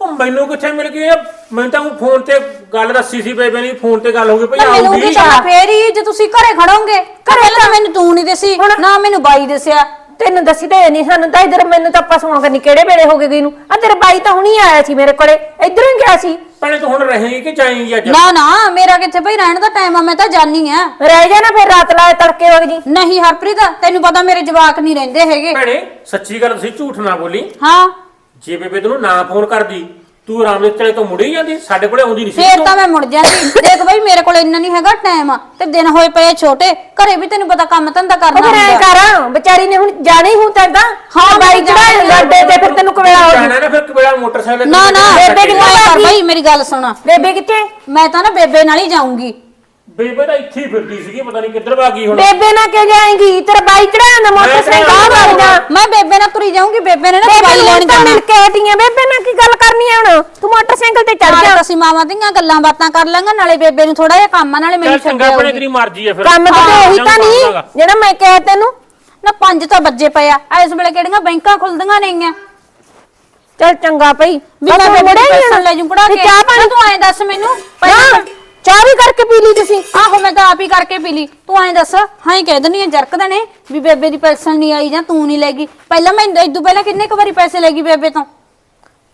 ਉਹ ਮੈਨੂੰ ਕਿੱਥੇ ਮਿਲ ਗਈ ਇਹ? ਮੈਨੂੰ ਤਾਂ ਉਹ ਫੋਨ ਤੇ ਗੱਲ ਦੱਸੀ ਸੀ ਬੇਬੇ ਨੇ ਫੋਨ ਤੇ ਗੱਲ ਹੋ ਗਈ ਭਈ ਨਾ ਮੈਨੂੰ ਕੀ ਆਉਂਗੀ ਫੇਰ ਹੀ ਜੇ ਤੁਸੀਂ ਘਰੇ ਖੜੋਗੇ। ਘਰੇ ਤਾਂ ਮੈਨੂੰ ਤੂੰ ਨਹੀਂ ਦੱਸੀ ਨਾ ਮੈਨੂੰ ਬਾਈ ਦੱਸਿਆ। ਤੈਨੂੰ ਦੱਸੀ ਤਾਂ ਨਹੀਂ ਸਾਨੂੰ ਤਾਂ ਇਧਰ ਮੈਨੂੰ ਤਾਂ ਪਸੂਆਂ ਕਰਨੀ ਕਿਹੜੇ ਵੇਲੇ ਹੋ ਗਏ ਗਈ ਨੂੰ? ਆ ਤੇਰਾ ਬਾਈ ਤਾਂ ਹੁਣੀ ਆਇਆ ਸੀ ਮੇਰੇ ਕੋਲੇ ਇਧਰੋਂ ਹੀ ਗਿਆ ਸੀ। ਭੈਣੇ ਤੂੰ ਹੁਣ ਰਹੇਂਗੀ ਕਿ ਜਾਏਂਗੀ ਅੱਜ? ਨਾ ਨਾ ਮੇਰਾ ਕਿੱਥੇ ਭਈ ਰਹਿਣ ਦਾ ਟਾਈਮ ਆ ਮੈਂ ਤਾਂ ਜਾਨੀ ਆ। ਰਹਿ ਜਾ ਨਾ ਫਿਰ ਰਾਤ ਲਾਏ ਤੜਕੇ ਵਗ ਜੀ। ਨਹੀਂ ਹਰਪ੍ਰੀਤ ਤੈਨੂੰ ਪਤਾ ਮੇਰੇ ਜਵਾਕ ਨਹੀਂ ਰਹਿੰਦੇ ਹੈਗੇ। ਭੈਣੇ ਸੱਚੀ ਗੱਲ ਤੁਸੀਂ ਝੂਠ ਨਾ ਬੋਲੀ। ਹਾਂ। ਜੇ ਬੇਬੇ ਤੈਨੂੰ ਨਾ ਫੋਨ ਕਰਦੀ ਤੂੰ ਆਰਾਮ ਦੇ ਚਲੇ ਤੋਂ ਮੁੜੀ ਜਾਂਦੀ ਸਾਡੇ ਕੋਲੇ ਆਉਂਦੀ ਨਹੀਂ ਸੀ ਫੇਰ ਤੂੰ। ਮੈਂ ਮੁੜ ਜਾਂਦੀ। ਦੇਖ ਬਈ ਮੇਰੇ ਕੋਲ ਇੰਨਾ ਨਹੀਂ ਹੈਗਾ ਟਾਈਮ ਤੇ ਦਿਨ ਹੋਏ ਪਏ ਛੋਟੇ ਘਰੇ ਵੀ ਤੈਨੂੰ ਪਤਾ ਕੰਮ ਧੰਦਾ ਕਰਨਾ ਉਹ ਫਿਰ ਐ ਹੁੰਦਾ। ਕਰ ਵਿਚਾਰੀ ਨੇ ਹੁਣ ਜਾਣਾ ਹੀ ਹੁਣ ਤਾਂ ਤਾਂ। ਹਾਂ, ਬਾਈ ਜਾਣਾ ਹੀ ਚੜਾ ਆ। ਲੱਡੇ ਤੇ ਫਿਰ ਤੈਨੂੰ ਕਵੇਲਾ ਹੋ ਜਾਣਾ ਨਾ ਫਿਰ ਕਬੇਲਾ ਮੋਟਰਸਾਈਕਲ ਤੇ ਨਾ ਨਾ ਬੇਬੇ ਬੇਬੇ ਕਿੱਥੇ ਕਿੱਥੇ ਕਰ ਗਈ? ਬਈ ਮੇਰੀ ਗੱਲ ਸੁਣ। ਬੇਬੇ ਕਿੱਥੇ? ਮੈਂ ਤਾਂ ਨਾ ਬੇਬੇ ਨਾਲ ਹੀ ਜਾਊਂਗੀ। ਬੇਬੇ ਤਾਂ ਇੱਥੇ ਹੀ ਫਿਰਦੀ ਸੀਗੀ ਪਤਾ ਨਹੀਂ ਕਿੱਧਰ ਭਾ ਗਈ ਹੁਣ। ਬੇਬੇ ਨਾਲ ਕਿਉਂ ਜਾਏਂਗੀ ਤੇਰਾ ਬਾਈ ਚੜਾਇਆ ਨਾ ਮੋਟਰਸਾਈਕਲ ਆ ਵਗ ਜਾ। ਮੈਂ ਬੇਬੇ ਨਾਲ ਤੁਰੀ ਜਾਊਂਗੀ ਬੇਬੇ ਨੇ ਨਾ ਦਵਾਈ ਲੈਣ ਜਾਣਾ। ਮਿਲ ਕੇ ਹਟੀਆਂ ਬੇਬੇ ਨਾਲ ਕੀ ਗੱਲ ਕਰਨੀ ਹੈ ਹੁਣ? ਤੂੰ ਮੋਟਰਸਾਈਕਲ ਤੇ ਚੜ ਜਾ। ਅਸੀਂ ਮਾਵਾਂ ਦੀਆਂ ਗੱਲਾਂ ਬਾਤਾਂ ਕਰ ਲਾਂਗਾ ਨਾਲੇ ਬੇਬੇ ਨੂੰ ਥੋੜਾ ਜਿਹਾ ਕੰਮ ਆ ਨਾਲੇ ਚੱਲ ਮੈਨੂੰ ਚੰਗਾ ਛੱਡਿਆ ਭੈਣੇ ਤੇਰੀ ਮਰਜ਼ੀ ਹੈ ਫਿਰ। ਕੰਮ ਤਾਂ ਉਹੀ ਤਾਂ ਨਹੀਂ। ਜਿਹੜਾ ਮੈਂ ਕਿਹਾ ਤੈਨੂੰ। ਨਾ ਪੰਜ ਤਾਂ ਵੱਜੇ ਪਏ ਆ। ਇਸ ਵੇਲੇ ਕਿਹੜੀਆਂ ਬੈਂਕਾਂ ਖੁੱਲਦੀਆਂ ਨੇਗੀਆਂ? ਚੱਲ ਚੰਗਾ ਭਈ। ਵੀ ਮੈਂ ਬੇਬੇ ਦੀ ਪੈਸਾ ਲੈ ਜੂ ਪੜਾ ਕੇ। ਚਾਹ ਪਾਣੀ ਤੂੰ ਐਂ ਦੱਸ ਮੈਨੂੰ ਪਹਿਲਾਂ ਚਾਹ ਵੀ ਕਰਕੇ ਪੀ ਲਈ ਤੁਸੀਂ? ਆਹੋ ਮੈਂ ਤਾਂ ਆਪ ਹੀ ਕਰਕੇ ਪੀ ਲਈ। ਤੂੰ ਐਂ ਦੱਸ ਹਾਂ ਹੀ ਕਹਿ ਦਿੰਨੀ ਆ ਜਰਕਦੇ ਨੇ ਵੀ ਬੇਬੇ ਦੀ ਪੈਨਸ਼ਨ ਨਹੀਂ ਆਈ ਜਾਂ ਤੂੰ ਨਹੀਂ ਲੈਗੀ ਪਹਿਲਾਂ ਮੈਂ ਇਦੋਂ ਪਹਿਲਾਂ ਕਿੰਨੇ ਕੁ ਵਾਰੀ ਪੈਸੇ ਲੈਗੀ ਬੇਬੇ ਤੋਂ?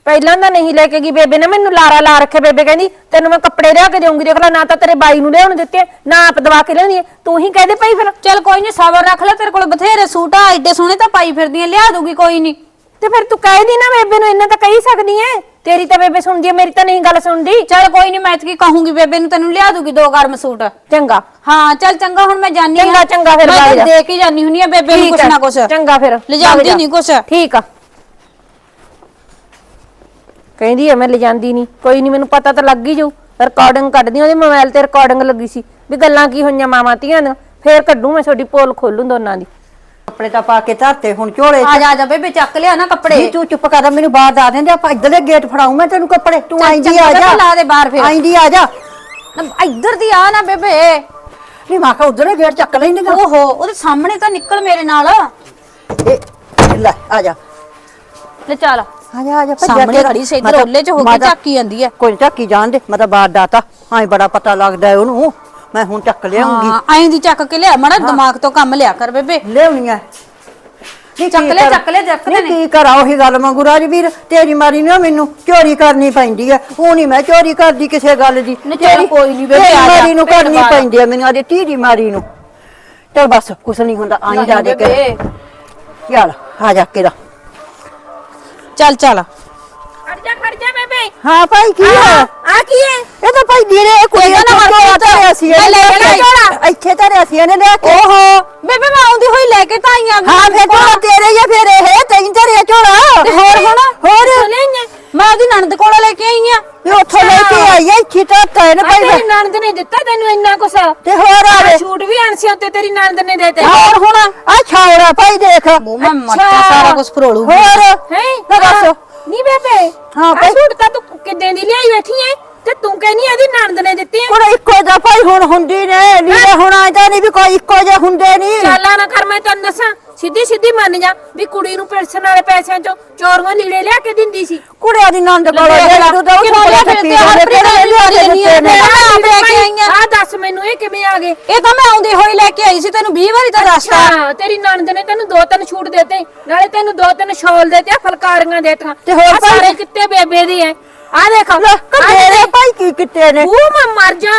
ਪਹਿਲਾਂ ਤਾਂ ਨਹੀਂ ਲੈ ਕੇ ਗਈ ਬੇਬੇ ਨੇ ਮੈਨੂੰ ਲਾਰਾ ਲਾ ਰੱਖਿਆ ਬੇਬੇ ਕਹਿੰਦੀ ਤੈਨੂੰ ਮੈਂ ਕੱਪੜੇ ਲਿਆ ਕੇ ਦੇਵਾਂਗੀ ਦੇਖ ਲੈ ਨਾ ਤਾਂ ਤੇਰੇ ਬਾਈ ਨੂੰ ਲਿਆਉਣ ਦਿੱਤੇ ਨਾ ਆਪ ਦਵਾ ਕੇ ਲਿਆਉਣੀ। ਤੂੰ ਹੀ ਕਹਦੇ ਭਾਈ ਫਿਰ। ਚੱਲ ਕੋਈ ਨਹੀਂ ਸਬਰ ਰੱਖ ਲੈ ਤੇਰੇ ਕੋਲ ਬਥੇਰੇ ਸੂਟ ਆ ਐਡੇ ਸੋਹਣੇ ਤਾਂ ਪਾਈ ਫਿਰਦੀਆਂ ਲਿਆ ਦੂਗੀ ਕੋਈ ਨਹੀਂ ਤੇ ਫਿਰ ਤੂੰ ਕਹਿਦੀ ਨਾ ਬੇਬੇ ਨੂੰ ਇੰਨਾ ਤਾਂ ਕਹਿ ਸਕਦੀ ਐ। ਤੇਰੀ ਤਾਂ ਬੇਬੇ ਸੁਣਦੀ ਐ ਮੇਰੀ ਤਾਂ ਨਹੀਂ ਗੱਲ ਸੁਣਦੀ। ਚੱਲ ਕੋਈ ਨਹੀਂ ਮੈਂ ਕੀ ਕਹੂੰਗੀ ਬੇਬੇ ਨੂੰ ਤੈਨੂੰ ਲਿਆ ਦੂਗੀ ਦੋ ਗਰਮ ਸੂਟ। ਚੰਗਾ। ਹਾਂ ਚੱਲ ਚੰਗਾ ਹੁਣ ਮੈਂ ਜਾਣੀ ਚੰਗਾ, ਚੰਗਾ ਫਿਰ ਮੈਂ ਵਗ ਜਾ। ਤਾਂ ਦੇ ਕੇ ਜਾਣੀ ਹੁੰਨੀ ਆ ਬੇਬੇ ਨੂੰ ਠੀਕ ਕੁਛ ਆ, ਨਾ ਕੁਛ। ਚੰਗਾ ਫਿਰ ਵਗ ਜਾ। ਨਹੀਂ ਕੁਛ। ਠੀਕ ਆ। ਕਹਿੰਦੀ ਐ ਮੈਂ ਲਿਜਾਂਦੀ ਨਹੀਂ ਕੋਈ ਨਹੀਂ ਮੈਨੂੰ ਪਤਾ ਤਾਂ ਲੱਗ ਹੀ ਜਾਊ। ਰਿਕਾਰਡਿੰਗ ਕੱਢਦੀ ਉਹਦੇ ਮੋਬਾਈਲ ਤੇ ਰਿਕਾਰਡਿੰਗ ਲੱਗੀ ਸੀ। ਵੀ ਗੱਲਾਂ ਕੀ ਹੋਈਆਂ ਮਾਵਾਂ ਧੀਆਂ ਦੀਆਂ। ਫੇਰ ਕੱਢੂ ਮੈਂ ਤੁਹਾਡੀ ਪੋਲ ਖੋਲੂ ਦੋਨਾਂ ਦੀ। ਕੱਪੜੇ ਤਾਂ ਪਾ ਕੇ ਧਰਤੇ ਹੁਣ ਝੋਲੇ ਆ ਜਾ ਆ ਜਾ ਬੇਬੇ ਚੱਕ ਲਿਆ ਨਾ ਕੱਪੜੇ। ਤੂੰ ਚੁੱਪ ਕਰ ਮੈਨੂੰ ਬਾਹਰ ਦਾ ਦਿੰਦੇ ਆਪਾਂ ਇੱਧਰਲੇ ਗੇਟ ਫੜਾਉਂ ਮੈਂ ਤੈਨੂੰ ਕੱਪੜੇ। ਤੂੰ ਚੱਲ ਆਈਂਦੀ ਚੰਗਾ ਆ ਜਾ। ਲਾ ਦੇ ਬਾਹਰ ਫਿਰ। ਆਈਂਦੀ ਆ ਜਾ। ਨਾ, ਇੱਧਰ ਦੀ ਆ ਨਾ ਬੇਬੇ। ਨਹੀਂ ਮੈਂ ਕਿਹਾ ਉਧਰਲੇ ਗੇਟ ਚੱਕ ਲੈਂਦੇ ਓਹੋ ਉਹਦੇ ਸਾਹਮਣੇ ਤਾਂ ਨਿਕਲ ਮੇਰੇ ਨਾਲ। ਇਹ ਲੈ ਆ ਜਾ। ਲੈ ਚੱਲ। ਆ ਜਾ ਆ ਜਾ ਭੱਜਿਆ ਸਾਹਮਣੇ ਤੇਰਾ। ਖੜੀ ਸੀ ਇੱਧਰ ਮੈਂ ਤਾਂ- ਓਲੇ 'ਚ ਹੋ ਕੇ ਮੈਂ ਤਾਂ- ਝਾਕੀ ਜਾਂਦੀ ਐ। ਕੋਈ ਝਾਕੀ ਜਾਣ ਦੇ ਮੈਂ ਤਾਂ ਬਾਹਰ ਦਾਤਾ ਹਾਂ ਬੜਾ ਪਤਾ ਲੱਗਦਾ ਹੈ ਉਹਨੂੰ। ਮੈਂ ਹੁਣ ਚੱਕ ਲਿਆਉਂਗੀ। ਹਾਂ ਐਂ ਦੀ ਚੱਕ ਕੇ ਲਿਆ ਮੜਾ ਦਿਮਾਗ ਤੋਂ ਕੰਮ ਲਿਆ ਕਰ ਬੇਬੇ। ਲਿਆਉਣੀ ਆ। ਨਹੀਂ ਚੱਕ ਕਰਾਂ? ਚੱਕ ਚੱਕ ਨਹੀਂ। ਨੇ। ਕੀ ਕਰਾਂ ਉਹੀ ਗੱਲ ਮੰਗੂ ਰਾਜਵੀਰ ਤੇਰੀ ਮਾਰੀ ਨਾ ਮੈਨੂੰ ਚੋਰੀ ਕਰਨੀ ਪੈਂਦੀ ਹੈ ਉਹ ਨਹੀਂ ਮੈਂ ਚੋਰੀ ਕਰਦੀ ਕਿਸੇ ਗੱਲ ਦੀ। ਨਹੀਂ ਚੱਲ ਕੋਈ ਨੀ ਬੇਬੇ, ਤੇਰੀ ਆ ਮਾਰੀ ਨੂੰ ਕਰਨੀ ਲਾ। ਪੈਂਦੀ ਹੈ ਮੈਨੂੰ ਧੀ ਦੀ ਮਾਰੀ ਨੂੰ। ਚਲ ਬਸ ਕੁਛ ਨਹੀਂ ਹੁੰਦਾ ਆਈ ਜਾ ਦੇ ਕੇ ਚੱਲ ਆ ਜਾ ਕੇ ਦਾ ਚੱਲ ਚੱਲ। ਖੜ ਜਾ ਖੜ ਜਾ ਬੇਬੇ। ਹਾਂ ਭਾਈ ਕੀ ਹੈ ਆ ਕੀ ਐ ਇਹ ਤਾਂ ਭਾਈ ਦੀਰੇ ਕੁੜੀ ਇਹਦਾ ਦਾ ਨਾ ਨੰਬਰ ਹਰਪ੍ਰੀਤ, ਧਰਿਆ ਸੀ ਇਹਨੇ ਲੈ ਕੇ ਕੇ ਇੱਥੇ ਧਰਿਆ ਸੀ ਇਹਨੇ ਲੈ ਕੇ। ਓਹੋ। ਬੇਬੇ ਮੈਂ ਆਉਂਦੀ ਹੋਈ ਲੈ ਕੇ ਤਾਂ ਆਈ ਆ ਹਾਂ ਫੇਰ ਝੋਲਾ ਤੇਰੇ ਹੀ ਆ ਫੇਰ ਇਹ ਤੈਨੂੰ ਧਰਿਆ ਝੋਲਾ ਤੇ ਹੋਰ ਹੁਣ? ਹੋਰ? ਮੈਂ ਉਹਦੀ ਨਣਦ ਕੋਲੋਂ ਲੈ ਕੇ ਆਈ ਆ। ਇਹ ਉੱਥੋਂ ਲੈ ਕੇ ਆਈ ਐ ਇੱਥੇ ਤਾਂ ਤੈਨ ਭਾਈ ਤੇਰੀ ਨਣਦ ਨੇ ਦਿੱਤਾ ਤੈਨੂੰ ਇੰਨਾ ਕੁਛ। ਤੇ ਹੋਰ ਆਵੇ ਛੂਟ ਵੀ। ਆਣ ਸੀ ਉੱਤੇ ਤੇਰੀ ਨਣਦ ਨੇ ਦੇਤੇ ਹੋਰ ਹੁਣ? ਆ ਛਾਉੜਾ ਭਾਈ ਦੇਖ। ਮੈਂ ਮੱਟਾ ਸਾਰਾ ਕੁਝ ਫਰੋਲੂ ਹੋਰ? ਹੈ? ਤਾਂ ਦੱਸ। ਨਹੀਂ ਬੇਬੇ ਹਾਂ ਭਾਈ। ਛੂਟ ਤਾਂ ਤੂੰ ਕਿੱਦਾਂ ਦੀ ਲਿਆਈ ਬੈਠੀ ਐ? ਤੇ ਤੂੰ ਕਹਿੰਦੀ ਇਹਦੀ ਨਣਦ ਨੇ ਦਿੱਤੀ ਐ ਹੁਣ ਇੱਕੋ ਦਾ ਭਾਈ ਹੁਣ ਹੁੰਦੀ ਨੇ ਨੀਲੇ ਹੁਣ ਆਇਦਾ ਨਹੀਂ ਵੀ ਕੋਈ ਇੱਕੋ ਜਿਹੇ ਹੁੰਦੇ ਨਹੀਂ ਚਾਲਾ ਨਾ ਕਰ ਮੈਂ ਤੈਨੂੰ ਦੱਸਾਂ। ਸਿੱਧੀ ਸਿੱਧੀ ਮੰਨ ਜਾ ਵੀ ਕੁੜੀ ਨੂੰ ਪੈਨਸ਼ਨ ਵਾਲੇ ਪੈਸਿਆਂ ਚੋਂ ਚੋਰੀਆਂ ਲੀੜੇ ਲਿਆ ਕੇ ਦਿੰਦੀ ਸੀ। ਕੁੜਿਆਂ ਦੀ ਨੰਦ ਕੋਲ ਜੇ ਤੂੰ ਤਾਂ ਕਿਉਂ ਲਿਆ ਫਿਰ ਤੇ ਹਰਪ੍ਰੀਤ ਨੇ ਆਪ ਲੈ ਕੇ ਆ। ਦੱਸ ਮੈਨੂੰ ਇਹ ਕਿਵੇਂ ਆ ਗਏ। ਇਹ ਤਾਂ ਮੈਂ ਆਉਂਦੀ ਹੋਈ ਲੈ ਕੇ ਆਈ ਸੀ ਤੈਨੂੰ 20 ਵਾਰੀ ਤਾਂ ਦੱਸਤਾ। ਅੱਛਾ ਤੇਰੀ ਨਣਦ ਨੇ ਤੈਨੂੰ ਦੋ ਤਿੰਨ ਛੂਟ ਦੇਤੇ ਨਾਲੇ ਤੈਨੂੰ ਦੋ ਤਿੰਨ ਸ਼ਾਲ ਦੇਤੇ ਫਲਕਾਰੀਆਂ ਦੇਤੀਆਂ। ਤੇ ਹੋਰ ਸਾਰੇ ਕਿੱਤੇ ਬੇਬੇ ਦੇ ਐ। ਆ ਦੇਖ ਲੈ ਮੇਰੇ ਦੇਖ। ਭਾਈ ਕੀ ਕਿਤੇ ਨੇ। ਉਹ ਮੈਂ ਮਰ ਜਾ।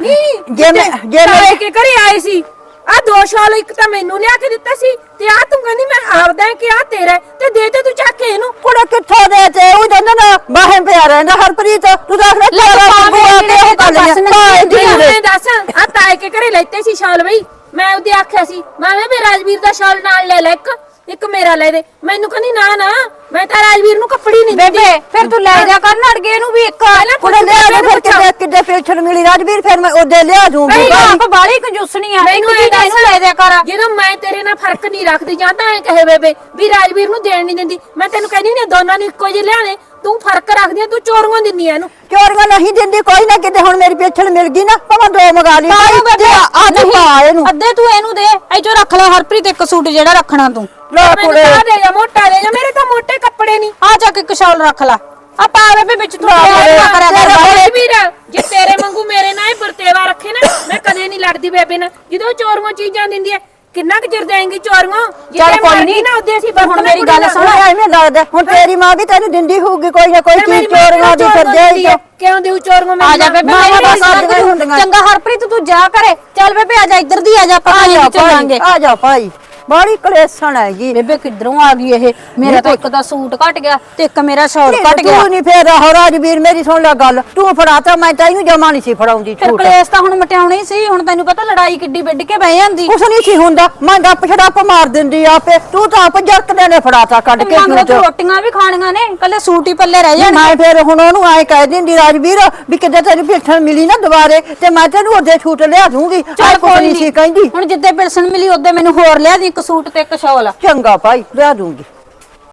ਨਹੀਂ ਜੇ ਮੈਂ ਜੇ ਮੈਂ ਕੇ ਘਰੇ ਆਏ ਸੀ? ਆ ਦੋ ਸ਼ਾਲ ਇੱਕ ਤਾਂ ਮੈਨੂੰ ਲਿਆ ਕੇ ਦਿੱਤਾ ਸੀ ਤੇ ਆ ਤੂੰ ਕਹਿੰਦੀ ਮੈਂ ਆਪਦਾ ਕਿ ਆ ਤੇਰਾ ਤੇ ਦੇ ਤੇ ਤੂੰ ਚੱਕ ਕੇ ਇਹਨੂੰ। ਕੁੜਾ ਕਿੱਥੋਂ ਦੇ ਤੇ? ਉਹ ਕਹਿੰਦਾ ਨਾ ਬਾਹਰ ਪਿਆ ਰਹਿੰਦਾ ਹਰਪ੍ਰੀਤ। ਤੂੰ ਆਖਣਾ ਲੈ ਤੇਰਾ ਪਾਵੇਂ ਬੁਆ ਕੇ ਉਹ ਨਾ ਭਾਈ ਦੱਸ। ਆ ਤਾਏ ਕੇ ਘਰੇ ਲੈਤੇ ਸੀ ਸ਼ਾਲ ਬਈ। ਮੈਂ ਉਹਦੇ ਆਖਿਆ ਸੀ ਮੈਂ ਕਿਹਾ ਵੀ ਰਾਜਵੀਰ ਦਾ ਸ਼ਾਲ ਨਾਲ ਲੈ ਲੈ ਇੱਕ ਇੱਕ ਮੇਰਾ ਲੈ ਦੇ। ਮੈਨੂੰ ਕਹਿੰਦੀ ਨਾ ਨਾ। ਮੈਂ ਤਾਂ ਰਾਜਵੀਰ ਨੂੰ ਕੱਪੜੀ ਨਹੀਂ ਦਿੰਦੀ। ਬੇਬੇ ਫਿਰ ਤੂੰ ਲੈ ਜਾ ਕਰ ਅੜਗੇ ਇਹਨੂੰ ਵੀ ਇੱਕ। ਕੁੜੇ ਦੇ ਮੈਨੂੰ ਫਿਰ। ਕਿੱਦੇ ਕਿੱਦੇ ਪੈਨਸ਼ਨ ਮਿਲੀ। ਰਾਜਵੀਰ ਫਿਰ ਮੈਂ ਉਹਦੇ ਲਿਆ ਦੂੰਗੀ। ਨਹੀਂ। ਆਪ ਬਾਲੀ ਕੰਜੂਸਣੀ ਆ। ਮੈਨੂੰ ਇੱਕ ਇਹ ਚੀਜ਼ ਇਹਨੂੰ ਲੈ ਦਿਆ ਕਰ। ਜਦੋਂ ਮੈਂ ਤੇਰੇ ਨਾਲ ਫ਼ਰਕ ਨਹੀਂ ਰੱਖਦੀ ਜਾਂ ਤਾਂ ਐ ਕਹੇ ਬੇਬੇ ਵੀ ਰਾਜਵੀਰ ਨੂੰ ਦੇਣ ਨਹੀਂ ਦਿੰਦੀ। ਮੈਂ ਤੈਨੂੰ ਕਹਿੰਦੀ ਨਹੀਂ ਦੋਨਾਂ ਨੂੰ ਇੱਕੋ ਜਿਹੇ ਲਿਆਣੇ ਤੂੰ ਫ਼ਰਕ ਰੱਖਦੀ ਆ ਤੂੰ ਚੋਰੀਆਂ ਦਿੰਦੀ ਆ ਇਹਨੂੰ। ਚੋਰੀਆਂ ਨਹੀਂ ਦਿੰਦੀ ਕੋਈ ਨਾ ਕਿਤੇ ਹੁਣ ਮੇਰੀ ਪੈਨਸ਼ਨ ਮਿਲ ਗਈ ਨਾ ਭਾਵੇਂ ਦੋ ਮੰਗਾ ਲਈ। ਪਾਲੂ ਭਾਈ, ਬੇਬੇ। ਆ ਤੂੰ ਪਾ ਇਹਨੂੰ। ਅੱਧੇ ਤੂੰ ਇਹਨੂੰ ਦੇ। ਐ ਜੋ ਰੱਖ ਲੈ ਹਰਪ੍ਰੀਤ ਇੱਕ ਸੂਟ ਜਿਹੜਾ ਰੱਖਣਾ ਤੂੰ। ਲੈ ਮੈਨੂੰ ਕੁੜੇ। ਤਾਂ ਦੇ ਜਾ ਮੋਟਾ ਦੇ ਜਾ। ਮੇਰੇ ਤਾਂ ਮੋਟੇ ਕੱਪੜੇ ਨਹੀਂ। ਆ ਚੱਕ ਇੱਕ ਸ਼ਾਲ ਰੱਖ ਲੈ। ਆ ਪਾ ਬੇਬੇ ਵਿੱਚ ਕਰਿਆ ਕਰ ਬਾਹਲੇ। ਰਾਜਵੀਰ ਜੇ ਤੇਰੇ ਵਾਂਗੂ ਮੇਰੇ ਨਾਲ ਇਹ ਵਰਤੇਵਾ ਰੱਖੇ ਨਾ ਮੈਂ ਕਦੇ ਨਹੀਂ ਲੜਦੀ ਬੇਬੇ ਨਾਲ। ਜਦੋਂ ਚੋਰੀਆਂ ਚੀਜ਼ਾਂ ਦਿੰਦੀ ਐ ਕਿੰਨਾ ਕੁ ਚਿਰ ਦੇਂਗੀ ਚੋਰੀਆਂ? ਚੱਲ ਕੋਈ ਨਹੀਂ ਨਾ। ਉਹਦੇ ਅਸੀਂ ਹੁਣ ਮੇਰੀ ਗੱਲ ਸੁਣ ਐਵੇਂ ਲੱਗਦਾ। ਹੁਣ ਤੇਰੀ ਮਾਂ ਵੀ ਤੈਨੂੰ ਦਿੰਦੀ ਹੋਊਗੀ ਕੋਈ ਨਾ ਕੋਈ ਚੀਜ਼ ਚੋਰੀਆਂ ਦੀ ਫਿਰ ਦੇ ਕਿਉਂ ਦੇਉ ਚੋਰੀਆਂ ਆ ਜਾ ਬੇਬੇ ਮੇਰੀ ਬਸ ਹੁੰਦੀਆਂ। ਚੰਗਾ ਹਰਪ੍ਰੀਤ ਤੂੰ ਜਾ ਕਰੇ। ਚੱਲ ਬੇਬੇ ਆ ਜਾ ਇੱਧਰ ਦੀ ਆ ਜਾ ਜਾ ਕਹਾਣੀ ਚੱਲਾਂਗੇ। ਆ ਜਾ ਭਾਈ। ਬੜੀ ਕਲੇਸ਼ਣ ਹੈਗੀ। ਬੇਬੇ ਕਿੱਧਰੋਂ ਆ ਗਈ ਇਹ? ਮੇਰਾ ਤਾਂ ਇੱਕ ਦਾ ਸੂਟ ਘਟ ਗਿਆ ਤੇ ਇੱਕ ਮੇਰਾ ਸ਼ਾਲ ਘਟ ਗਿਆ। ਤੂੰ ਨਹੀਂ ਫੇਰ ਹੋ ਰਾਜਵੀਰ ਮੇਰੀ ਸੁਣ ਲੈ ਗੱਲ। ਤੂੰ ਫੜਾਤਾ ਮੈਂ ਤੈਨੂੰ ਜਮਾ ਨਹੀਂ ਸੀ ਫੜਾਉਂਦੀ ਛੂਟ ਕਲੇਸ਼ ਤਾਂ ਹੁਣ ਮਟਿਆਉਣੀ ਸੀ ਹੁਣ ਤੈਨੂੰ ਪਤਾ ਲੜਾਈ ਕਿੱਡੀ ਵੱਡ ਕੇ ਬਹਿ ਜਾਂਦੀ। ਕੁਛ ਨਹੀਂ ਸੀ ਹੁੰਦਾ ਮੈਂ ਗੱਪ ਛੜਾਪ ਮਾਰ ਦਿੰਦੀ ਆਪੇ। ਤੂੰ ਤਾਂ ਆਪ ਜਰਕਦੇ ਨੇ ਫੜਾਤਾ ਕੱਢ ਕੇ ਤੂੰ ਰੋਟੀਆਂ ਵੀ ਖਾਣੀਆਂ ਨੇ ਕੱਲੇ ਸੂਟ ਹੀ ਪੱਲੇ ਰਹਿ ਜਾਣ ਮੈਂ ਫੇਰ ਹੁਣ ਉਹਨੂੰ ਐ ਕਹਿ ਦਿੰਦੀ ਰਾਜਵੀਰ ਵੀ ਕਿਤੇ ਤੈਨੂੰ ਪਿੱਠਣ ਮਿਲੀ ਨਾ ਦੁਬਾਰੇ ਤੇ ਮੈਂ ਤੈਨੂੰ ਉਹਦੇ ਛੂਟ ਲਿਆ ਦੂੰਗੀ। ਕੋਈ ਨਹੀਂ ਸੀ ਕਹਿੰਦੀ। ਹੁਣ ਜਿੱਦੇ ਪਿਲਸਣ ਮਿਲੀ ਉਹਦੇ ਮੈਨੂੰ ਹੋਰ ਲਿਆ ਦੀ। ਇੱਕ ਸੂਟ ਤੇ ਇੱਕ ਸ਼ਾਲ। ਚੰਗਾ ਭਾਈ ਲਿਆ ਦੂੰਗੀ।